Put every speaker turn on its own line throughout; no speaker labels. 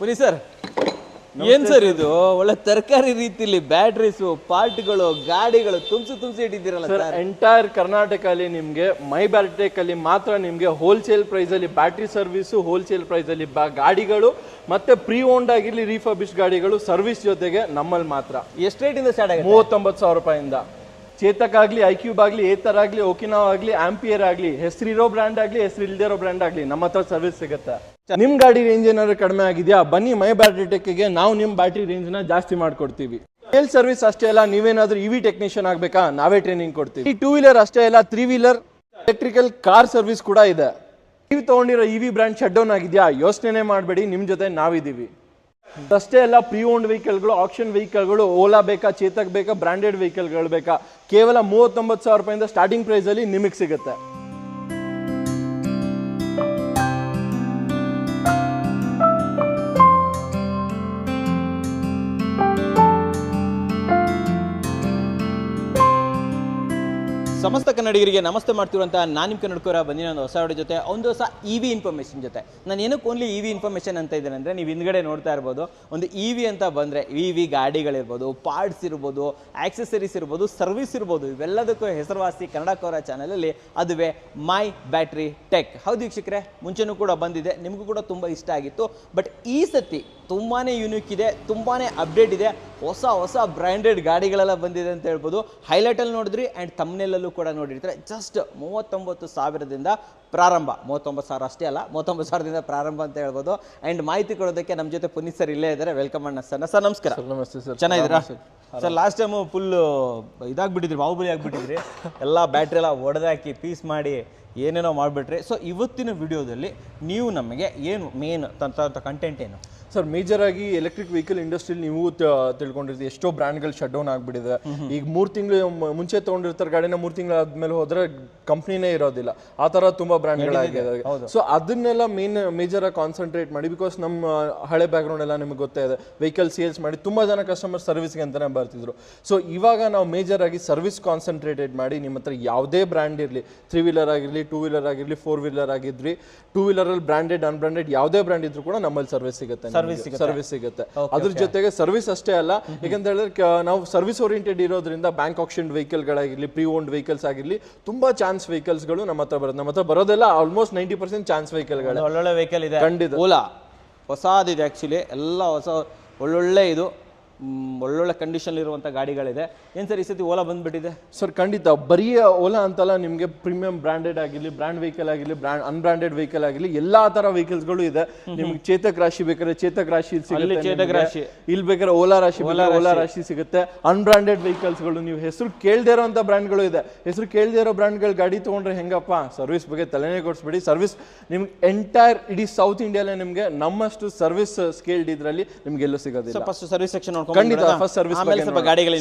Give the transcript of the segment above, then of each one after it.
Puri sir. ಏನ್ sir ಇದು? ಒಳ್ಳೆ ತರಕಾರಿ ರೀತಿಲಿ ಬ್ಯಾಟ್ರೀಸ್ ಪಾರ್ಟ್ಗಳು ಗಾಡಿಗಳು ತುಂಬಿಸಿ ತುಂಬಿಸಿ ಇಟ್ಟಿದ್ದೀರಲ್ಲ
ಸರ್ ಎಂಟೈರ್ ಕರ್ನಾಟಕ ಅಲ್ಲಿ ನಿಮಗೆ ಮೈ ಬ್ಯಾಟೆಕ್ ಅಲ್ಲಿ ಮಾತ್ರ ನಿಮಗೆ ಹೋಲ್ಸೇಲ್ ಪ್ರೈಸ್ ಅಲ್ಲಿ ಬ್ಯಾಟ್ರಿ ಸರ್ವಿಸು ಹೋಲ್ಸೇಲ್ ಪ್ರೈಸ್ ಅಲ್ಲಿ ಬಾ- ಗಾಡಿಗಳು ಮತ್ತೆ ಪ್ರೀ ಓನ್ಡ್ ಆಗಿರ್ಲಿ ರೀಫರ್ಬಿಶ್ ಗಾಡಿಗಳು ಸರ್ವಿಸ್ ಜೊತೆಗೆ ನಮ್ಮಲ್ಲಿ ಮಾತ್ರ.
ಎಷ್ಟು ರೇಟಿಂದ ಸ್ಟಾರ್ಟ್ ಆಗುತ್ತೆ?
ಮೂವತ್ತೊಂಬತ್ತು ಸಾವಿರ ರೂಪಾಯಿಂದ. ಚೇತಕ್ ಆಗ್ಲಿ ಕ್ಯೂಬ್ ಆಗ್ಲಿ, ಏತರ್ ಆಗ್ಲಿ ಓಕಿನಾವ್ ಆಗ್ಲಿ, ಆಂಪಿಯರ್ ಆಗ್ಲಿ, ಹೆಸರಿರೋ ಬ್ರ್ಯಾಂಡ್ ಆಗ್ಲಿ ಹೆಸರು ಇಲ್ದಿರೋ ಬ್ರ್ಯಾಂಡ್ ಆಗ್ಲಿ, ನಮ್ಮ ಹತ್ರ ಸರ್ವಿಸ್ ಸಿಗುತ್ತೆ? ನಿಮ್ಮ ಗಾಡಿ ರೇಂಜ್ ಏನಾದ್ರು ಕಡಿಮೆ ಆಗಿದೆಯಾ? ಬನ್ನಿ, ಮೈ ಬ್ಯಾಟ್ರಿ ಟೆಕ್ಗೆ ನಾವು ನಿಮ್ ಬ್ಯಾಟ್ರಿ ರೇಂಜ್ನ ಜಾಸ್ತಿ ಮಾಡ್ಕೊಡ್ತೀವಿ. ಸೇಲ್ ಸರ್ವಿಸ್ ಅಷ್ಟೇ ಅಲ್ಲ, ನೀವೇನಾದ್ರೂ ಇವಿ ಟೆಕ್ನಿಷಿಯನ್ ಆಗಬೇಕಾ? ನಾವೇ ಟ್ರೈನಿಂಗ್ ಕೊಡ್ತೀವಿ. ಈ ಟೂ ವೀಲರ್ ಅಷ್ಟೇ ಅಲ್ಲ three wheeler electrical car service ಕೂಡ ಇದೆ. ನೀವು ತಗೊಂಡಿರೋ ಇವಿ ಬ್ರ್ಯಾಂಡ್ ಶಟ್ ಡೌನ್ ಆಗಿದೆಯಾ? ಯೋಚನೆ ಮಾಡಬೇಡಿ ನಿಮ್ಮ ಜೊತೆ ನಾವಿದ್ದೀವಿ. ಅಷ್ಟೇ ಅಲ್ಲ ಪ್ರೀ ಓನ್ಡ್ ವೆಹಿಕಲ್ಗಳು ಆಕ್ಷನ್ ವೆಹಿಕಲ್ಗಳು ಓಲಾ ಬೇಕಾ ಚೇತಕ್ ಬೇಕಾ ಬ್ರಾಂಡೆಡ್ ವೆಹಿಕಲ್ಗಳು ಬೇಕಾ, ಕೇವಲ ಮೂವತ್ತೊಂಬತ್ತು ಸಾವಿರ ರೂಪಾಯಿಂದ ಸ್ಟಾರ್ಟಿಂಗ್ ಪ್ರೈಸ್ ಅಲ್ಲಿ ನಿಮಗೆ ಸಿಗುತ್ತೆ.
ಕನ್ನಡಿಗರಿಗೆ ನಮಸ್ತೆ ಮಾಡ್ತಿರುವಂತಹ ನಾನು ನಿಮ್ಮ ಕನ್ನಡಕರ ಬಂದಿನ ಒಂದು ಹೊಸ ಜೊತೆ, ಒಂದು ಹೊಸ ಇ ವಿ ಇನ್ಫಾರ್ಮೇಷನ್ ಜೊತೆ. ನಾನು ಏನಕ್ಕೆ ಓನ್ಲಿ ಇ ವಿ ಇನ್ಫಾರ್ಮೇಶನ್ ಅಂತ ಇದ್ದೇನೆ ಅಂದರೆ, ನೀವು ಹಿಂದ್ಗಡೆ ನೋಡ್ತಾ ಇರ್ಬೋದು, ಒಂದು ಇ ವಿ ಅಂತ ಬಂದರೆ ಇ ವಿ ಗಾಡಿಗಳಿರ್ಬೋದು ಪಾರ್ಟ್ಸ್ ಇರ್ಬೋದು ಆಕ್ಸೆಸರೀಸ್ ಇರ್ಬೋದು ಸರ್ವಿಸ್ ಇರ್ಬೋದು, ಇವೆಲ್ಲದಕ್ಕೂ ಹೆಸರುವಾಸಿ ಕನ್ನಡ ಕೋರ ಚಾನಲಲ್ಲಿ ಅದುವೇ ಮೈ ಬ್ಯಾಟ್ರಿ ಟೆಕ್ ಹೌದು ವೀಕ್ಷಕರೇ, ಮುಂಚೆನೂ ಕೂಡ ಬಂದಿದೆ, ನಿಮಗೂ ಕೂಡ ತುಂಬ ಇಷ್ಟ ಆಗಿತ್ತು. ಬಟ್ ಈ ಸತಿ ತುಂಬಾ ಯೂನಿಕ್ ಇದೆ ತುಂಬಾ ಅಪ್ಡೇಟ್ ಇದೆ. ಹೊಸ ಹೊಸ ಬ್ರ್ಯಾಂಡೆಡ್ ಗಾಡಿಗಳೆಲ್ಲ ಬಂದಿದೆ ಅಂತ ಹೇಳ್ಬೋದು. ಹೈಲೈಟಲ್ಲಿ ನೋಡಿದ್ರಿ ಆ್ಯಂಡ್ ತಮ್ಮನೆಲ್ಲೂ ಕೂಡ ನೋಡಿರ್ತಾರೆ. ಜಸ್ಟ್ ಮೂವತ್ತೊಂಬತ್ತು ಸಾವಿರದಿಂದ ಪ್ರಾರಂಭ. ಮೂವತ್ತೊಂಬತ್ತು ಸಾವಿರ ಅಷ್ಟೇ ಅಲ್ಲ ಮೂವತ್ತೊಂಬತ್ತು ಸಾವಿರದಿಂದ ಪ್ರಾರಂಭ ಅಂತ ಹೇಳ್ಬೋದು. ಆ್ಯಂಡ್ ಮಾಹಿತಿ ಕೊಡೋದಕ್ಕೆ ನಮ್ಮ ಜೊತೆ ಪುನೀತ್ ಸರ್ ಇಲ್ಲೇ ಇದ್ದಾರೆ. ವೆಲ್ಕಮ್ ಅಣ್ಣ ಸರ್. ಸರ್ ನಮಸ್ಕಾರ.
ನಮಸ್ತೆ ಸರ್.
ಚೆನ್ನಾಗಿದ್ದೀರಾ? ಸರ್ ಲಾಸ್ಟ್ ಟೈಮು ಫುಲ್ಲು ಇದಾಗ್ಬಿಟ್ಟಿದ್ರಿ ಬಾಹುಬಲಿ ಆಗಿಬಿಟ್ಟಿದ್ರಿ. ಎಲ್ಲ ಬ್ಯಾಟ್ರಿ ಎಲ್ಲ ಒಡೆದಾಕಿ ಪೀಸ್ ಮಾಡಿ ಏನೇನೋ ಮಾಡಿಬಿಟ್ರಿ. ಸೊ ಇವತ್ತಿನ ವಿಡಿಯೋದಲ್ಲಿ ನೀವು ನಮಗೆ ಏನು ಮೇನ್ ತಂತ ಕಂಟೆಂಟ್ ಏನು?
ಸರ್ ಮೇಜರ್ ಆಗಿ ಎಲೆಕ್ಟ್ರಿಕ್ ವೆಹಿಕಲ್ ಇಂಡಸ್ಟ್ರಿ ನೀವು ತಿಳ್ಕೊಂಡಿರ್ತೀವಿ ಎಷ್ಟೋ ಬ್ರ್ಯಾಂಡ್ಗಳು ಶಟ್ ಡೌನ್ ಆಗಿಬಿಟ್ಟಿದೆ. ಈಗ ಮೂರು ತಿಂಗಳು ಮುಂಚೆ ತೊಗೊಂಡಿರ್ತಾರೆ ಗಾಡಿನ ಮೂರು ತಿಂಗಳು ಆದ್ಮೇಲೆ ಹೋದ್ರೆ ಕಂಪ್ನಿನೇ ಇರೋದಿಲ್ಲ. ಆ ತರ ತುಂಬಾ ಬ್ರ್ಯಾಂಡ್ಗಳಾಗಿದೆ ಸೊ ಅದನ್ನೆಲ್ಲ ಮೇನ್ ಮೇಜರ್ ಆಗಿ ಕಾನ್ಸಂಟ್ರೇಟ್ ಮಾಡಿ ಬಿಕಾಸ್ ನಮ್ಮ ಹಳೆ ಬ್ಯಾಕ್ಗ್ರೌಂಡ್ ಎಲ್ಲ ನಿಮಗೆ ಗೊತ್ತೇ ಇದೆ. ವೆಹಿಕಲ್ ಸೇಲ್ಸ್ ಮಾಡಿ ತುಂಬಾ ಜನ ಕಸ್ಟಮರ್ ಸರ್ವಿಸ್ಗೆ ಅಂತಾನೆ ಬರ್ತಿದ್ರು. ಸೊ ಇವಾಗ ನಾವು ಮೇಜರ್ ಆಗಿ ಸರ್ವಿಸ್ ಕಾನ್ಸಂಟ್ರೇಟೆಡ್ ಮಾಡಿ ನಿಮ್ಮ ಹತ್ರ ಯಾವುದೇ ಬ್ರ್ಯಾಂಡ್ ಇರಲಿ ತ್ರೀ ವೀಲರ್ ಆಗಿರಲಿ ಟೂ ವೀಲರ್ ಆಗಿರಲಿ ಫೋರ್ ವೀಲರ್ ಆಗಿದ್ರಿ ಟೂ ವೀಲರ್ ಅಲ್ಲಿ ಬ್ರಾಂಡೆಡ್ ಅನ್ಬ್ರಾಂಡೆಡ್ ಯಾವುದೇ ಬ್ರ್ಯಾಂಡ್ ಇದ್ರೂ ಕೂಡ ನಮ್ಮಲ್ಲಿ ಸರ್ವಿಸ್ ಸಿಗುತ್ತೆ ಸರ್ವಿಸ್ ಸಿಗುತ್ತೆ. ಅದ್ರ ಜೊತೆಗೆ ಸರ್ವಿಸ್ ಅಷ್ಟೇ ಅಲ್ಲ ಯಾಕಂತ ಹೇಳಿದ್ರೆ ನಾವು ಸರ್ವಿಸ್ ಓರಿಯೆಂಟೆಡ್ ಇರೋದ್ರಿಂದ ಬ್ಯಾಂಕ್ ಆಕ್ಷನ್ ವೆಹಿಕಲ್ಗಳಾಗಿರ್ಲಿ ಪ್ರೀ ಓನ್ಡ್ ವೆಹಿಕಲ್ಸ್ ಆಗಿರ್ಲಿ ತುಂಬಾ ಚಾನ್ಸ್ ವೆಹಿಕಲ್ಸ್ಗಳು ನಮ್ಮ ಹತ್ರ ಬರುತ್ತೆ. ನಮ್ಮ ಹತ್ರ ಬರೋದೆಲ್ಲ ಆಲ್ಮೋಸ್ಟ್ ನೈಂಟಿ ಪರ್ಸೆಂಟ್ ಚಾನ್ಸ್ ವೆಹಿಕಲ್ಗಳು
ಒಳ್ಳೊಳ್ಳೆ ವೆಹಿಕಲ್ ಇದೆ.
ಖಂಡಿತ.
ಓಲಾ ಹೊಸದಿದೆ ಆಕ್ಚುಲಿ ಎಲ್ಲ ಹೊಸ ಒಳ್ಳೊಳ್ಳೆ ಇದು. ಒಳ್ಳೊಳ್ಳೆ ಕಂಡೀಷನ್ ಇರುವಂಥ ಗಾಡಿಗಳಿದೆ. ಏನು ಸರ್ ಈ ಸತಿ ಓಲಾ ಬಂದ್ಬಿಟ್ಟಿದೆ?
ಸರ್ ಖಂಡಿತ. ಬರೀ ಓಲಾ ಅಂತಲ್ಲ ನಿಮಗೆ ಪ್ರೀಮಿಯಂ ಬ್ರಾಂಡೆಡ್ ಆಗಿರಲಿ ಬ್ರ್ಯಾಂಡ್ ವೆಹಿಕಲ್ ಆಗಿರಲಿ ಬ್ರ್ಯಾಂಡ್ ಅನ್ಬ್ರಾಂಡೆಡ್ ವೆಹಿಕಲ್ ಆಗಿರಲಿ ಎಲ್ಲಾ ತರ ವೆಹಿಕಲ್ಸ್ಗಳು ಇದೆ. ನಿಮ್ಗೆ ಚೇತಕ್ ರಾಶಿ ಬೇಕಾದ್ರೆ ಚೇತಕ್ ರಾಶಿ
ಚೇತಕ್. ರಾಶಿ.
ಇಲ್ಲಿ ಬೇಕಾದ್ರೆ ಓಲಾ ರಾಶಿ ಓಲಾ ರಾಶಿ. ಸಿಗುತ್ತೆ. ಅನ್ಬ್ರಾಂಡೆಡ್ ವೆಹಿಕಲ್ಸ್ಗಳು ನೀವು ಹೆಸರು ಕೇಳದೇ ಇರೋಂಥ ಬ್ರ್ಯಾಂಡ್ಗಳು ಇದೆ. ಹೆಸರು ಕೇಳದೇ ಇರೋ ಬ್ರ್ಯಾಂಡ್ಗಳು ಗಾಡಿ ತಗೊಂಡ್ರೆ ಹೆಂಗಪ್ಪ? ಸರ್ವಿಸ್ ಬಗ್ಗೆ ತಲೆನೇ ಕೊಡಿಸ್ಬಿಡಿ. ಸರ್ವಿಸ್ ನಿಮ್ಗೆ ಎಂಟೈರ್ ಇಡೀ ಸೌತ್ ಇಂಡಿಯಾಲೇ ನಿಮ್ಗೆ ನಮ್ಮಷ್ಟು ಸರ್ವಿಸ್ ಸ್ಕೇಲ್ಡ್ ಇದ್ರಲ್ಲಿ ನಿಮ್ಗೆ ಎಲ್ಲೂ ಸಿಗೋದಿಲ್ಲ.
ಫಸ್ಟ್ ಸರ್ವಿಸ್ ಸೆಕ್ಷನ್
ಖಂಡಿತ ಫಸ್ಟ್ ಸರ್ವಿಸ್
ಆಮೇಲೆ ಸ್ವಲ್ಪ ಗಾಡಿಗಳ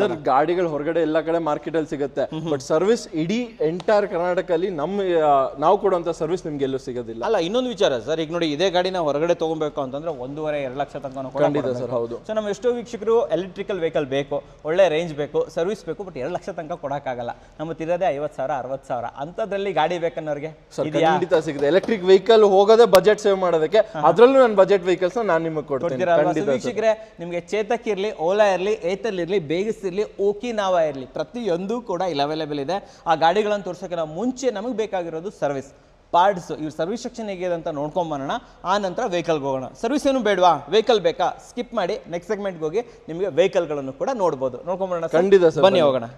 ಸರ್ ಗಾಡಿಗಳು ಹೊರಗಡೆ ಎಲ್ಲ ಕಡೆ ಮಾರ್ಕೆಟ್ ಅಲ್ಲಿ ಸಿಗುತ್ತೆ. ಬಟ್ ಸರ್ವಿಸ್ ಇಡೀ ಎಂಟೈರ್ ಕರ್ನಾಟಕಲ್ಲಿ ನಮ್ಮ ಆ, ನಾವು ಕೊಡುವಂತ ಸರ್ವಿಸ್ ನಿಮ್ಗೆ ಎಲ್ಲೂ ಸಿಗೋದಿಲ್ಲ.
ಅಲ್ಲ ಇನ್ನೊಂದು ವಿಚಾರ ಸರ್ ಈಗ ನೋಡಿ ಇದೇ ಗಾಡಿನ ಹೊರಗಡೆ ತಗೊಬೇಕು ಅಂತಂದ್ರೆ ಒಂದೂವರೆ ಎರಡು ಲಕ್ಷ ತನಕ
ಖಂಡಿತ ಸರ್ ಹೌದು.
ಸೊ ನಮ್ಮ ಎಷ್ಟೋ ವೀಕ್ಷಕರು ಎಲೆಕ್ಟ್ರಿಕಲ್ ವೆಹಿಕಲ್ ಬೇಕು ಒಳ್ಳೆ ರೇಂಜ್ ಬೇಕು ಸರ್ವಿಸ್ ಬೇಕು ಬಟ್ ಎರಡು ಲಕ್ಷ ತನಕ ಕೊಡೋಕ್ಕಾಗಲ್ಲ. ನಮ್ಮ ತಿರೋದೇ ಐವತ್ತು ಸಾವಿರ ಅರವತ್ತು ಸಾವಿರ ಅಂಥದ್ರಲ್ಲಿ ಗಾಡಿ ಬೇಕನ್ನೋರಿಗೆ
ಸರ್ ಖಂಡಿತ ಸಿಗುತ್ತೆ. ಎಲೆಕ್ಟ್ರಿಕ್ ವೆಹಿಕಲ್ ಹೋಗೋದೇ ಬಜೆಟ್ ಸೇವ್ ಮಾಡೋದಕ್ಕೆ ಅದರಲ್ಲೂ ನನ್ನ ಬಜೆಟ್ ವೆಹಿಕಲ್ಸ್ ನಾನು ನಿಮಗೆ ಕೊಡ್ತೀನಿ?
So
ಖಂಡಿತ
ವೀಕ್ಷಕರೇ ನಿಮಗೆ ಇರಲಿ ಓಲಾ ಇರಲಿ ಏತಲ್ ಇರಲಿ ಬೇಗಸ್ ಇರಲಿ ಓಕಿನಾವಾ ಇರಲಿ ಪ್ರತಿಯೊಂದು ಕೂಡ ಇಲ್ಲಿ ಅವೈಲೇಬಲ್ ಇದೆ. ಆ ಗಾಡಿಗಳನ್ನು ತೋರ್ಸೋಕೆ ನಾವು ಮುಂಚೆ ನಮಗೆ ಬೇಕಾಗಿರೋದು ಸರ್ವಿಸ್ ಪಾರ್ಟ್ಸ್ ಇವ್ರ ಸರ್ವಿಸ್ ಸೆಕ್ಷನ್ ಹೇಗಿದೆ ಅಂತ ನೋಡ್ಕೊಂಬರೋಣ ಆ ನಂತರ ವೆಹಿಕಲ್ಗೆ ಹೋಗೋಣ. ಸರ್ವಿಸ್ ಏನು ಬೇಡವಾ? ವೆಹಿಕಲ್ ಬೇಕಾ? ಸ್ಕಿಪ್ ಮಾಡಿ ನೆಕ್ಸ್ಟ್ ಸೆಗ್ಮೆಂಟ್ಗೆ ಹೋಗಿ ನಿಮಗೆ ವೆಹಿಕಲ್ಗಳನ್ನು ಕೂಡ ನೋಡ್ಬೋದು. ನೋಡ್ಕೊಂಬರೋಣ?
ಖಂಡಿತ
ಬನ್ನಿ. ಹೋಗೋಣ.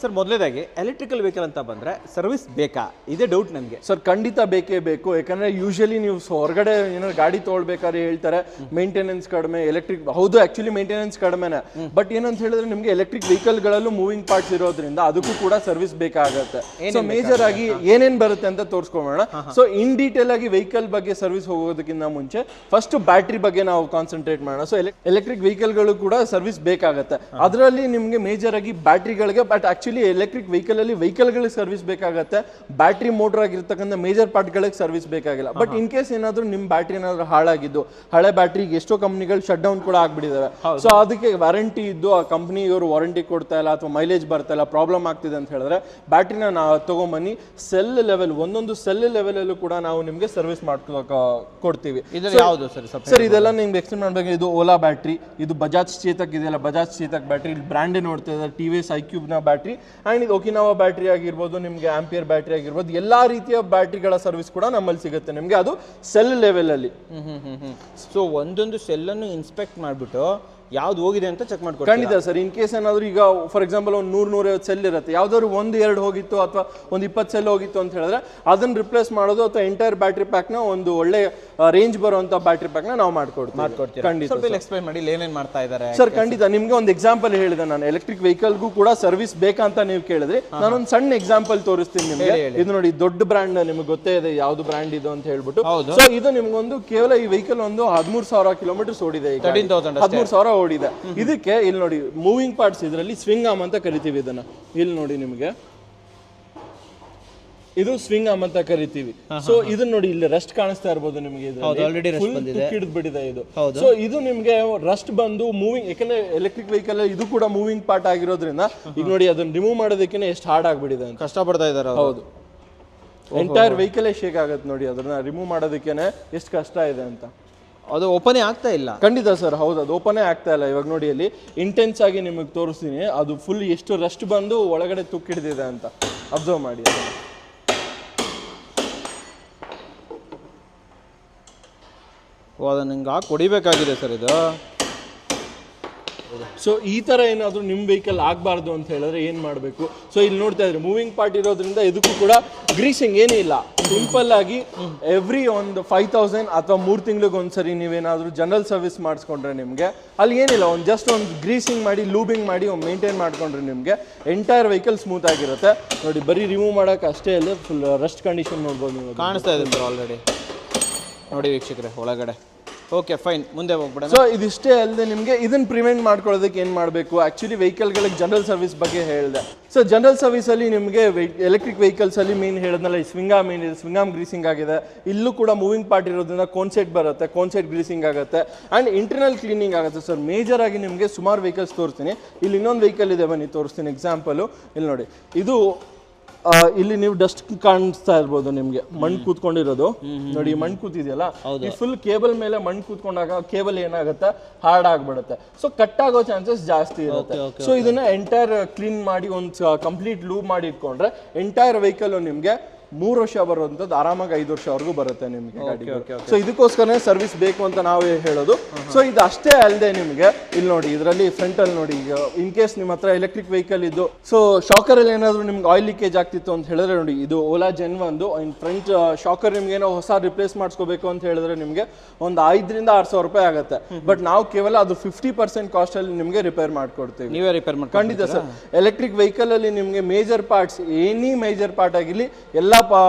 ಸರ್ ಮೊದಲನೇದಾಗಿ ಎಲೆಕ್ಟ್ರಿಕಲ್ ವೆಹಿಕಲ್ ಅಂತ ಬಂದರೆ ಸರ್ವಿಸ್ ಬೇಕಾ? ಇದೇ ಡೌಟ್ ನನಗೆ
ಸರ್ ಖಂಡಿತ ಬೇಕೇ ಬೇಕು. ಯಾಕಂದ್ರೆ ಯೂಶಲಿ ನೀವು ಹೊರಗಡೆ ಏನಾದ್ರು ಗಾಡಿ ತೊಗೊಳ್ಬೇಕಾದ್ರೆ ಹೇಳ್ತಾರೆ ಮೇಂಟೆನೆನ್ಸ್ ಕಡಿಮೆ ಎಲೆಕ್ಟ್ರಿಕ್ ಹೌದು ಆಕ್ಚುಲಿ ಮೇಂಟೆನೆನ್ಸ್ ಕಡಿಮೆನೇ. ಬಟ್ ಏನಂತ ಹೇಳಿದ್ರೆ ನಿಮಗೆ ಎಲೆಕ್ಟ್ರಿಕ್ ವೆಹಿಕಲ್ಗಳಲ್ಲೂ ಮೂವಿಂಗ್ ಪಾರ್ಟ್ಸ್ ಇರೋದ್ರಿಂದ ಅದಕ್ಕೂ ಕೂಡ ಸರ್ವಿಸ್ ಬೇಕಾಗುತ್ತೆ. ಸೊ ಮೇಜರ್ ಆಗಿ ಏನೇನ್ ಬರುತ್ತೆ ಅಂತ ತೋರಿಸ್ಕೊಬೋಣ. ಸೊ ಇನ್ ಡೀಟೇಲ್ ಆಗಿ ವೆಹಿಕಲ್ ಬಗ್ಗೆ ಸರ್ವಿಸ್ ಹೋಗೋದಕ್ಕಿಂತ ಮುಂಚೆ ಫಸ್ಟ್ ಬ್ಯಾಟ್ರಿ ಬಗ್ಗೆ ನಾವು ಕಾನ್ಸಂಟ್ರೇಟ್ ಮಾಡೋಣ. ಸೊ ಎಲೆಕ್ಟ್ರಿಕ್ ವೆಹಿಕಲ್ಗಳು ಕೂಡ ಸರ್ವಿಸ್ ಬೇಕಾಗುತ್ತೆ. ಅದರಲ್ಲಿ ನಿಮಗೆ ಮೇಜರ್ ಆಗಿ ಬ್ಯಾಟ್ರಿಗಳಿಗೆ ಬಟ್ ಆಕ್ಚುಲಿ ಆಕ್ಚುಲಿ ಎಲೆಕ್ಟ್ರಿಕ್ ವೆಹಿಕಲಲ್ಲಿ ವೆಹಿಕಲ್ಗಳಿಗೆ ಸರ್ವಿಸ್ ಬೇಕಾಗತ್ತೆ ಬ್ಯಾಟ್ರಿ ಮೋಟರ್ ಆಗಿರ್ತಕ್ಕಂಥ ಮೇಜರ್ ಪಾರ್ಟ್ಗಳಿಗೆ ಸರ್ವಿಸ್ ಬೇಕಾಗಿಲ್ಲ. ಬಟ್ ಇನ್ ಕೇಸ್ ಏನಾದರೂ ನಿಮ್ಮ ಬ್ಯಾಟ್ರಿ ಏನಾದರೂ ಹಾಳಾಗಿದ್ದು ಹಳೆ ಬ್ಯಾಟ್ರಿಗೆ ಎಷ್ಟೋ ಕಂಪ್ನಿಗಳು ಶಟ್ ಡೌನ್ ಕೂಡ ಆಗ್ಬಿಟ್ಟಿದಾವೆ. ಸೊ ಅದಕ್ಕೆ ವಾರಂಟಿ ಇದ್ದು ಆ ಕಂಪ್ನಿ ಇವರು ವಾರಂಟಿ ಕೊಡ್ತಾ ಇಲ್ಲ ಅಥವಾ ಮೈಲೇಜ್ ಬರ್ತಾ ಇಲ್ಲ ಪ್ರಾಬ್ಲಮ್ ಆಗ್ತಿದೆ ಅಂತ ಹೇಳಿದ್ರೆ ಬ್ಯಾಟ್ರಿನ ನಾವು ತೊಗೊಂಬನ್ನಿ. ಸೆಲ್ ಲೆವೆಲ್ ಒಂದೊಂದು ಸೆಲ್ ಲೆವೆಲಲ್ಲೂ ಕೂಡ ನಾವು ನಿಮಗೆ ಸರ್ವಿಸ್ ಮಾಡ್ಕೊ ಕೊಡ್ತೀವಿ.
ಯಾವುದು ಸರ್
ಸರ್ ಇದೆಲ್ಲ ನಿಮ್ಗೆ ಎಕ್ಸ್ಪ್ಲೇನ್ ಮಾಡಬೇಕು. ಇದು ಓಲಾ ಬ್ಯಾಟ್ರಿ ಇದು ಬಜಾಜ್ ಚೇತಕ್ ಇದೆಯಲ್ಲ ಬಜಾಜ್ ಚೇತಕ್ ಬ್ಯಾಟ್ರಿ ಇಲ್ಲಿ ಬ್ರ್ಯಾಂಡ್ ನೋಡ್ತಾ ಇದ್ದಾರೆ. ಟಿ ವಿ ಎಸ್ ಐ ಕ್ಯೂಬ್ನ ಬ್ಯಾಟ್ರಿ. ಆ್ಯಂಡ್ ಇದು ಒಕಿನಾವಾ ಬ್ಯಾಟ್ರಿ ಆಗಿರ್ಬೋದು, ನಿಮಗೆ ಆಂಪಿಯರ್ ಬ್ಯಾಟ್ರಿ ಆಗಿರ್ಬೋದು, ಎಲ್ಲ ರೀತಿಯ ಬ್ಯಾಟ್ರಿಗಳ ಸರ್ವಿಸ್ ಕೂಡ ನಮ್ಮಲ್ಲಿ ಸಿಗುತ್ತೆ. ನಿಮಗೆ ಅದು ಸೆಲ್
ಲೆವೆಲಲ್ಲಿ ಸೊ ಒಂದೊಂದು ಸೆಲ್ಲನ್ನು ಇನ್ಸ್ಪೆಕ್ಟ್ ಮಾಡಿಬಿಟ್ಟು ಯಾವ್ದು ಹೋಗಿದೆ ಅಂತ ಚೆಕ್ ಮಾಡ್ಕೊಂಡು
ಖಂಡಿತ ಸರ್ ಇನ್ ಕೇಸ್ ಏನಾದ್ರು ಈಗ ಫಾರ್ ಎಕ್ಸಾಂಪಲ್ ಒಂದು ನೂರ್ ನೂರೈವತ್ತು ಸೆಲ್ ಇರುತ್ತೆ. ಯಾವ್ದಾದ್ರು ಒಂದು ಎರಡು ಹೋಗಿತ್ತು ಅಥವಾ ಒಂದು ಇಪ್ಪತ್ತು ಸೆಲ್ ಹೋಗಿತ್ತು ಅಂತ ಹೇಳಿದ್ರೆ ಅದನ್ನ ರಿಪ್ಲೇಸ್ ಮಾಡೋದು ಅಥವಾ ಎಂಟೈರ್ ಬ್ಯಾಟ್ರಿ ಪ್ಯಾಕ್ನ ಒಂದು ಒಳ್ಳೆ ರೇಂಜ್ ಬರುವಂತ ಬ್ಯಾಟ್ರಿ ಪ್ಯಾಕ್ನ ನಾವು ಮಾಡ್ಕೊಡ್ತೀವಿ.
ಮಾಡ್ಕೊಡ್ತೀರಾ?
ಖಂಡಿತ
ಸ್ವಲ್ಪ ಎಕ್ಸ್ಪ್ಲೈನ್ ಮಾಡಿ ಏನೇನು ಮಾಡ್ತಾ ಇದ್ದಾರೆ?
ಸರ್ ಖಂಡಿತ. ನಿಮ್ಗೆ ಒಂದು ಎಕ್ಸಾಂಪಲ್ ಹೇಳಿದೆ ನಾನು. ಎಲೆಕ್ಟ್ರಿಕ್ ವೆಹಿಕಲ್ಗೂ ಕೂಡ ಸರ್ವಿಸ್ ಬೇಕಂತ ನೀವು ಕೇಳಿದ್ರಿ. ನಾನೊಂದು ಸಣ್ಣ ಎಕ್ಸಾಂಪಲ್ ತೋರಿಸ್ತೀನಿ ನಿಮಗೆ. ಇದು ನೋಡಿ ದೊಡ್ಡ ಬ್ರ್ಯಾಂಡ್ ನಿಮ್ಗೆ ಗೊತ್ತೇ ಇದೆ ಯಾವ್ದು ಬ್ರ್ಯಾಂಡ್ ಇದು ಅಂತ ಹೇಳ್ಬಿಟ್ಟು. ಸೊ ಇದು ನಿಮ್ಗೊಂದು ಕೇವಲ ಈ ವೆಹಿಕಲ್ ಒಂದು ಹದಿಮೂರು ಸಾವಿರ ಕಿಲೋಮೀಟರ್ ಓಡಿದೆ ಈಗ.
13,000
ಹದಿಮೂರು ಸಾವಿರ ಓಡಿದೆ. ಇದಕ್ಕೆ ಇಲ್ಲಿ ನೋಡಿ ಮೂವಿಂಗ್ ಪಾರ್ಟ್ಸ್ ಇದರಲ್ಲಿ ಸ್ವಿಂಗ್ ಆಮ್ ಅಂತ ಕರಿತೀವಿ ಇದನ್ನ. ಇಲ್ಲಿ ನೋಡಿ ನಿಮಗೆ. ಇದು ಸ್ವಿಂಗ್ ಆಮ್ ಅಂತ ಕರಿತೀವಿ. ಸೊ ಇದನ್ನ ನೋಡಿ ಇಲ್ಲಿ ರಸ್ಟ್ ಕಾಣಿಸ್ತಾ ಇರ್ಬೋದು ನಿಮಗೆ. ಹಿಡಿದು ಬಿಡಿದೆ ಇದು. ಸೊ ಇದು ನಿಮ್ಗೆ ರಸ್ಟ್ ಬಂದು ಮೂವಿಂಗ್ ಯಾಕಂದ್ರೆ ಎಲೆಕ್ಟ್ರಿಕ್ ವೆಹಿಕಲ್ ಇದು ಕೂಡ ಮೂವಿಂಗ್ ಪಾರ್ಟ್ ಆಗಿರೋದ್ರಿಂದ ಈಗ ನೋಡಿ ಅದನ್ನ ರಿಮೂವ್ ಮಾಡೋದಕ್ಕೆ ಎಷ್ಟು ಹಾರ್ಡ್ ಆಗ್ಬಿಟ್ಟಿದೆ ಅಂತ.
ಕಷ್ಟ ಪಡ್ತಾ ಇದಾರೆ
ಹೌದು. ಎಂಟೈರ್ ವೆಹಿಕಲ್ ಶೇಕ್ ಆಗುತ್ತೆ ನೋಡಿ ಅದನ್ನ ರಿಮೂವ್ ಮಾಡೋದಕ್ಕೆ ಎಷ್ಟು ಕಷ್ಟ ಇದೆ ಅಂತ.
ಅದು ಓಪನೇ ಆಗ್ತಾ ಇಲ್ಲ.
ಖಂಡಿತ ಸರ್ ಹೌದು ಅದು ಓಪನೇ ಆಗ್ತಾ ಇಲ್ಲ ಇವಾಗ ನೋಡಿ ಅಲ್ಲಿ. ಇಂಟೆನ್ಸ್ ಆಗಿ ನಿಮಗೆ ತೋರಿಸ್ತೀನಿ ಅದು ಫುಲ್ ಎಷ್ಟು ರಸ್ಟ್ ಬಂದು ಒಳಗಡೆ ತುಕ್ಕಿಡ್ದಿದೆ ಅಂತ. ಅಬ್ಸರ್ವ್ ಮಾಡಿ.
ಓ ಹಿಂಗೆ ಹಾಕಿ ಹೊಡಿಬೇಕಾಗಿದೆ ಸರ್ ಇದು.
ಸೊ ಈ ತರ ಏನಾದರೂ ನಿಮ್ಮ ವೆಹಿಕಲ್ ಆಗಬಾರ್ದು ಅಂತ ಹೇಳಿದ್ರೆ ಏನು ಮಾಡಬೇಕು? ಸೊ ಇಲ್ಲಿ ನೋಡ್ತಾ ಇದ್ರೆ ಮೂವಿಂಗ್ ಪಾರ್ಟ್ ಇರೋದ್ರಿಂದ ಇದಕ್ಕೂ ಕೂಡ ಗ್ರೀಸಿಂಗ್ ಏನೂ ಇಲ್ಲ. ಸಿಂಪಲ್ ಆಗಿ ಎವ್ರಿ ಒಂದು ಫೈವ್ ತೌಸಂಡ್ ಅಥವಾ ಮೂರು ತಿಂಗಳಿಗೆ ಒಂದ್ಸರಿ ನೀವೇನಾದರೂ ಜನರಲ್ ಸರ್ವಿಸ್ ಮಾಡಿಸ್ಕೊಂಡ್ರೆ ನಿಮಗೆ, ಅಲ್ಲಿ ಏನಿಲ್ಲ, ಒಂದು ಜಸ್ಟ್ ಒಂದು ಗ್ರೀಸಿಂಗ್ ಮಾಡಿ ಲೂಬಿಂಗ್ ಮಾಡಿ, ಒಂದು ಮೇಂಟೈನ್ ಮಾಡ್ಕೊಂಡ್ರೆ ನಿಮಗೆ ಎಂಟೈರ್ ವೆಹಿಕಲ್ ಸ್ಮೂತ್ ಆಗಿರುತ್ತೆ. ನೋಡಿ, ಬರೀ ರಿಮೂವ್ ಮಾಡೋಕೆ ಅಷ್ಟೇ ಅಲ್ಲ ಫುಲ್ ರಸ್ಟ್ ಕಂಡೀಷನ್ ನೋಡ್ಬೋದು ನೀವು.
ಕಾಣಿಸ್ತಾ ಇದೆ ಆಲ್ರೆಡಿ ನೋಡಿ ವೀಕ್ಷಕರೇ, ಒಳಗಡೆ. ಓಕೆ ಫೈನ್ ಮುಂದೆ ಹೋಗ್ಬಿಡೋಣ.
ಸೊ ಇದಿಷ್ಟೇ ಅಲ್ಲದೆ ನಿಮಗೆ ಇದನ್ನ ಪ್ರಿವೆಂಟ್ ಮಾಡ್ಕೊಳ್ಳೋದಕ್ಕೆ ಏನು ಮಾಡಬೇಕು? ಆ್ಯಕ್ಚುಲಿ ವೆಹಿಕಲ್ಗಳಿಗೆ ಜನರಲ್ ಸರ್ವಿಸ್ ಬಗ್ಗೆ ಹೇಳಿದೆ. ಸೊ ಜನರಲ್ ಸರ್ವಿಸಲ್ಲಿ ನಿಮಗೆ ಎಲೆಕ್ಟ್ರಿಕ್ ವೆಹಿಕಲ್ಸಲ್ಲಿ ಮೇನ್ ಹೇಳಿದ್ನಲ್ಲ, ಈ ಮೀನ್ ಇದೆ ಸ್ವಿಂಗಾಮ್ ಗ್ರೀಸಿಂಗ್ ಆಗಿದೆ. ಇಲ್ಲೂ ಕೂಡ ಮೂವಿಂಗ್ ಪಾರ್ಟ್ ಇರೋದ್ರಿಂದ ಕೋನ್ಸೆಟ್ ಬರುತ್ತೆ ಕೋನ್ಸೆಟ್ ಗ್ರೀಸಿಂಗ್ ಆಗುತ್ತೆ. ಆ್ಯಂಡ್ ಇಂಟರ್ನಲ್ ಕ್ಲೀನಿಂಗ್ ಆಗುತ್ತೆ. ಸರ್ ಮೇಜರ್ ಆಗಿ ನಿಮಗೆ ಸುಮಾರು ವೆಹಿಕಲ್ಸ್ ತೋರಿಸ್ತೀನಿ. ಇಲ್ಲಿ ಇನ್ನೊಂದು ವೆಹಿಕಲ್ ಇದೆ ಬನ್ನಿ, ತೋರಿಸ್ತೀನಿ ಎಕ್ಸಾಂಪಲು ಇಲ್ಲಿ ನೋಡಿ. ಇದು ಇಲ್ಲಿ ನೀವು ಡಸ್ಟ್ ಕಾಣಿಸ್ತಾ ಇರ್ಬೋದು ನಿಮ್ಗೆ. ಮಣ್ಣು ಕೂತ್ಕೊಂಡಿರೋದು. ನೋಡಿ ಮಣ್ಣು ಕೂತಿದೆಯಲ್ಲ? ಈ ಫುಲ್ ಕೇಬಲ್ ಮೇಲೆ ಮಣ್ಣು ಕೂತ್ಕೊಂಡಾಗ ಕೇಬಲ್ ಏನಾಗುತ್ತೆ? ಹಾರ್ಡ್ ಆಗ್ಬಿಡುತ್ತೆ. ಸೊ ಕಟ್ ಆಗೋ ಚಾನ್ಸಸ್ ಜಾಸ್ತಿ ಇರುತ್ತೆ. ಸೊ ಇದನ್ನ ಎಂಟೈರ್ ಕ್ಲೀನ್ ಮಾಡಿ ಒಂದು ಕಂಪ್ಲೀಟ್ ಲೂ ಮಾಡಿ ಇಟ್ಕೊಂಡ್ರೆ ಎಂಟೈರ್ ವೆಹಿಕಲ್ ನಿಮ್ಗೆ ಮೂರು ವರ್ಷ ಬರುವಂಥದ್ದು ಆರಾಮಾಗಿ ಐದು ವರ್ಷವರೆಗೂ ಬರುತ್ತೆ ನಿಮಗೆ ಸೊ ಇದಕ್ಕೋಸ್ಕರನೇ ಸರ್ವಿಸ್ ಬೇಕು ಅಂತ ನಾವೇ ಹೇಳೋದು. ಸೊ ಇದು ಅಷ್ಟೇ ಅಲ್ಲದೆ ನಿಮಗೆ. ಇಲ್ಲಿ ನೋಡಿ ಇದರಲ್ಲಿ ಫ್ರಂಟ್ ಅಲ್ಲಿ ನೋಡಿ ಈಗ ಇನ್ ಕೇಸ್ ನಿಮ್ಮ ಹತ್ರ ಎಲೆಕ್ಟ್ರಿಕ್ ವೆಹಿಕಲ್ ಇದ್ದು ಸೊ ಶಾಕರ್ ಅಲ್ಲಿ ಏನಾದ್ರು ನಿಮ್ಗೆ ಆಯಿಲ್ ಲೀಕೇಜ್ ಆಗ್ತಿತ್ತು ಅಂತ ಹೇಳಿದ್ರೆ ನೋಡಿ ಇದು ಓಲಾ ಜೆನ್ ಒಂದು. ಇನ್ ಫ್ರಂಟ್ ಶಾಕರ್ ನಿಮ್ಗೆ ಏನೋ ಹೊಸ ರಿಪ್ಲೇಸ್ ಮಾಡಿಸ್ಕೋಬೇಕು ಅಂತ ಹೇಳಿದ್ರೆ ನಿಮಗೆ ಒಂದು ಐದರಿಂದ ಆರು ಸಾವಿರ ರೂಪಾಯಿ ಆಗುತ್ತೆ. ಬಟ್ ನಾವು ಕೇವಲ ಅದು ಫಿಫ್ಟಿ ಪರ್ಸೆಂಟ್ ಕಾಸ್ಟ್ ಅಲ್ಲಿ ನಿಮಗೆ ರಿಪೇರ್ ಮಾಡ್ಕೊಡ್ತೀವಿ.
ನೀವೇ ರಿಪೇರ್ ಮಾಡಿ
ಖಂಡಿತ ಸರ್. ಎಲೆಕ್ಟ್ರಿಕ್ ವೆಹಿಕಲ್ ಅಲ್ಲಿ ನಿಮಗೆ major parts any major part ಆಗಿರಲಿ ಎಲ್ಲ ಪಾ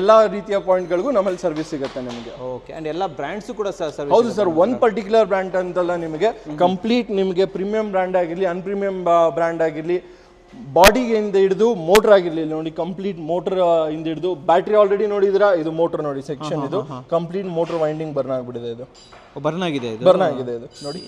ಎಲ್ಲ ರೀತಿಯ ಪಾಯಿಂಟ್ಗಳಿಗೂ ನಮ್ಮಲ್ಲಿ ಸರ್ವಿಸ್ ಸಿಗುತ್ತೆ ನಿಮಗೆ.
ಓಕೆ ಆ್ಯಂಡ್ ಎಲ್ಲ ಬ್ರ್ಯಾಂಡ್ಸು ಕೂಡ ಸರ್
ಹೌದು ಸರ್ ಒಂದು ಪರ್ಟಿಕ್ಯುಲರ್ ಬ್ರ್ಯಾಂಡ್ ಅಂತಲ್ಲ ನಿಮಗೆ ಕಂಪ್ಲೀಟ್ ನಿಮಗೆ ಪ್ರೀಮಿಯಂ ಬ್ರ್ಯಾಂಡ್ ಆಗಿರಲಿ ಅನ್ಪ್ರೀಮಿಯಂ ಬ್ರ್ಯಾಂಡ್ ಆಗಿರಲಿ ಬಾಡಿಗೆಯಿಂದ ಹಿಡಿದು ಮೋಟರ್ ಆಗಿರಲಿ ನೋಡಿ ಕಂಪ್ಲೀಟ್ ಮೋಟರ್ ಇಂದ ಹಿಡಿದು ಬ್ಯಾಟ್ರಿ ಆಲ್ರೆಡಿ ನೋಡಿದ್ರ ಇದು ಮೋಟರ್ ನೋಡಿ ಸೆಕ್ಷನ್ ಇದು. ಕಂಪ್ಲೀಟ್ ಮೋಟರ್ ವೈಂಡಿಂಗ್ ಬರ್ನ್ ಆಗ್ಬಿಟ್ಟಿದೆ ಇದು.
ಬರ್ನ್ ಆಗಿದೆ
ಬರ್ನ್ ಆಗಿದೆ ಇದು ನೋಡಿ.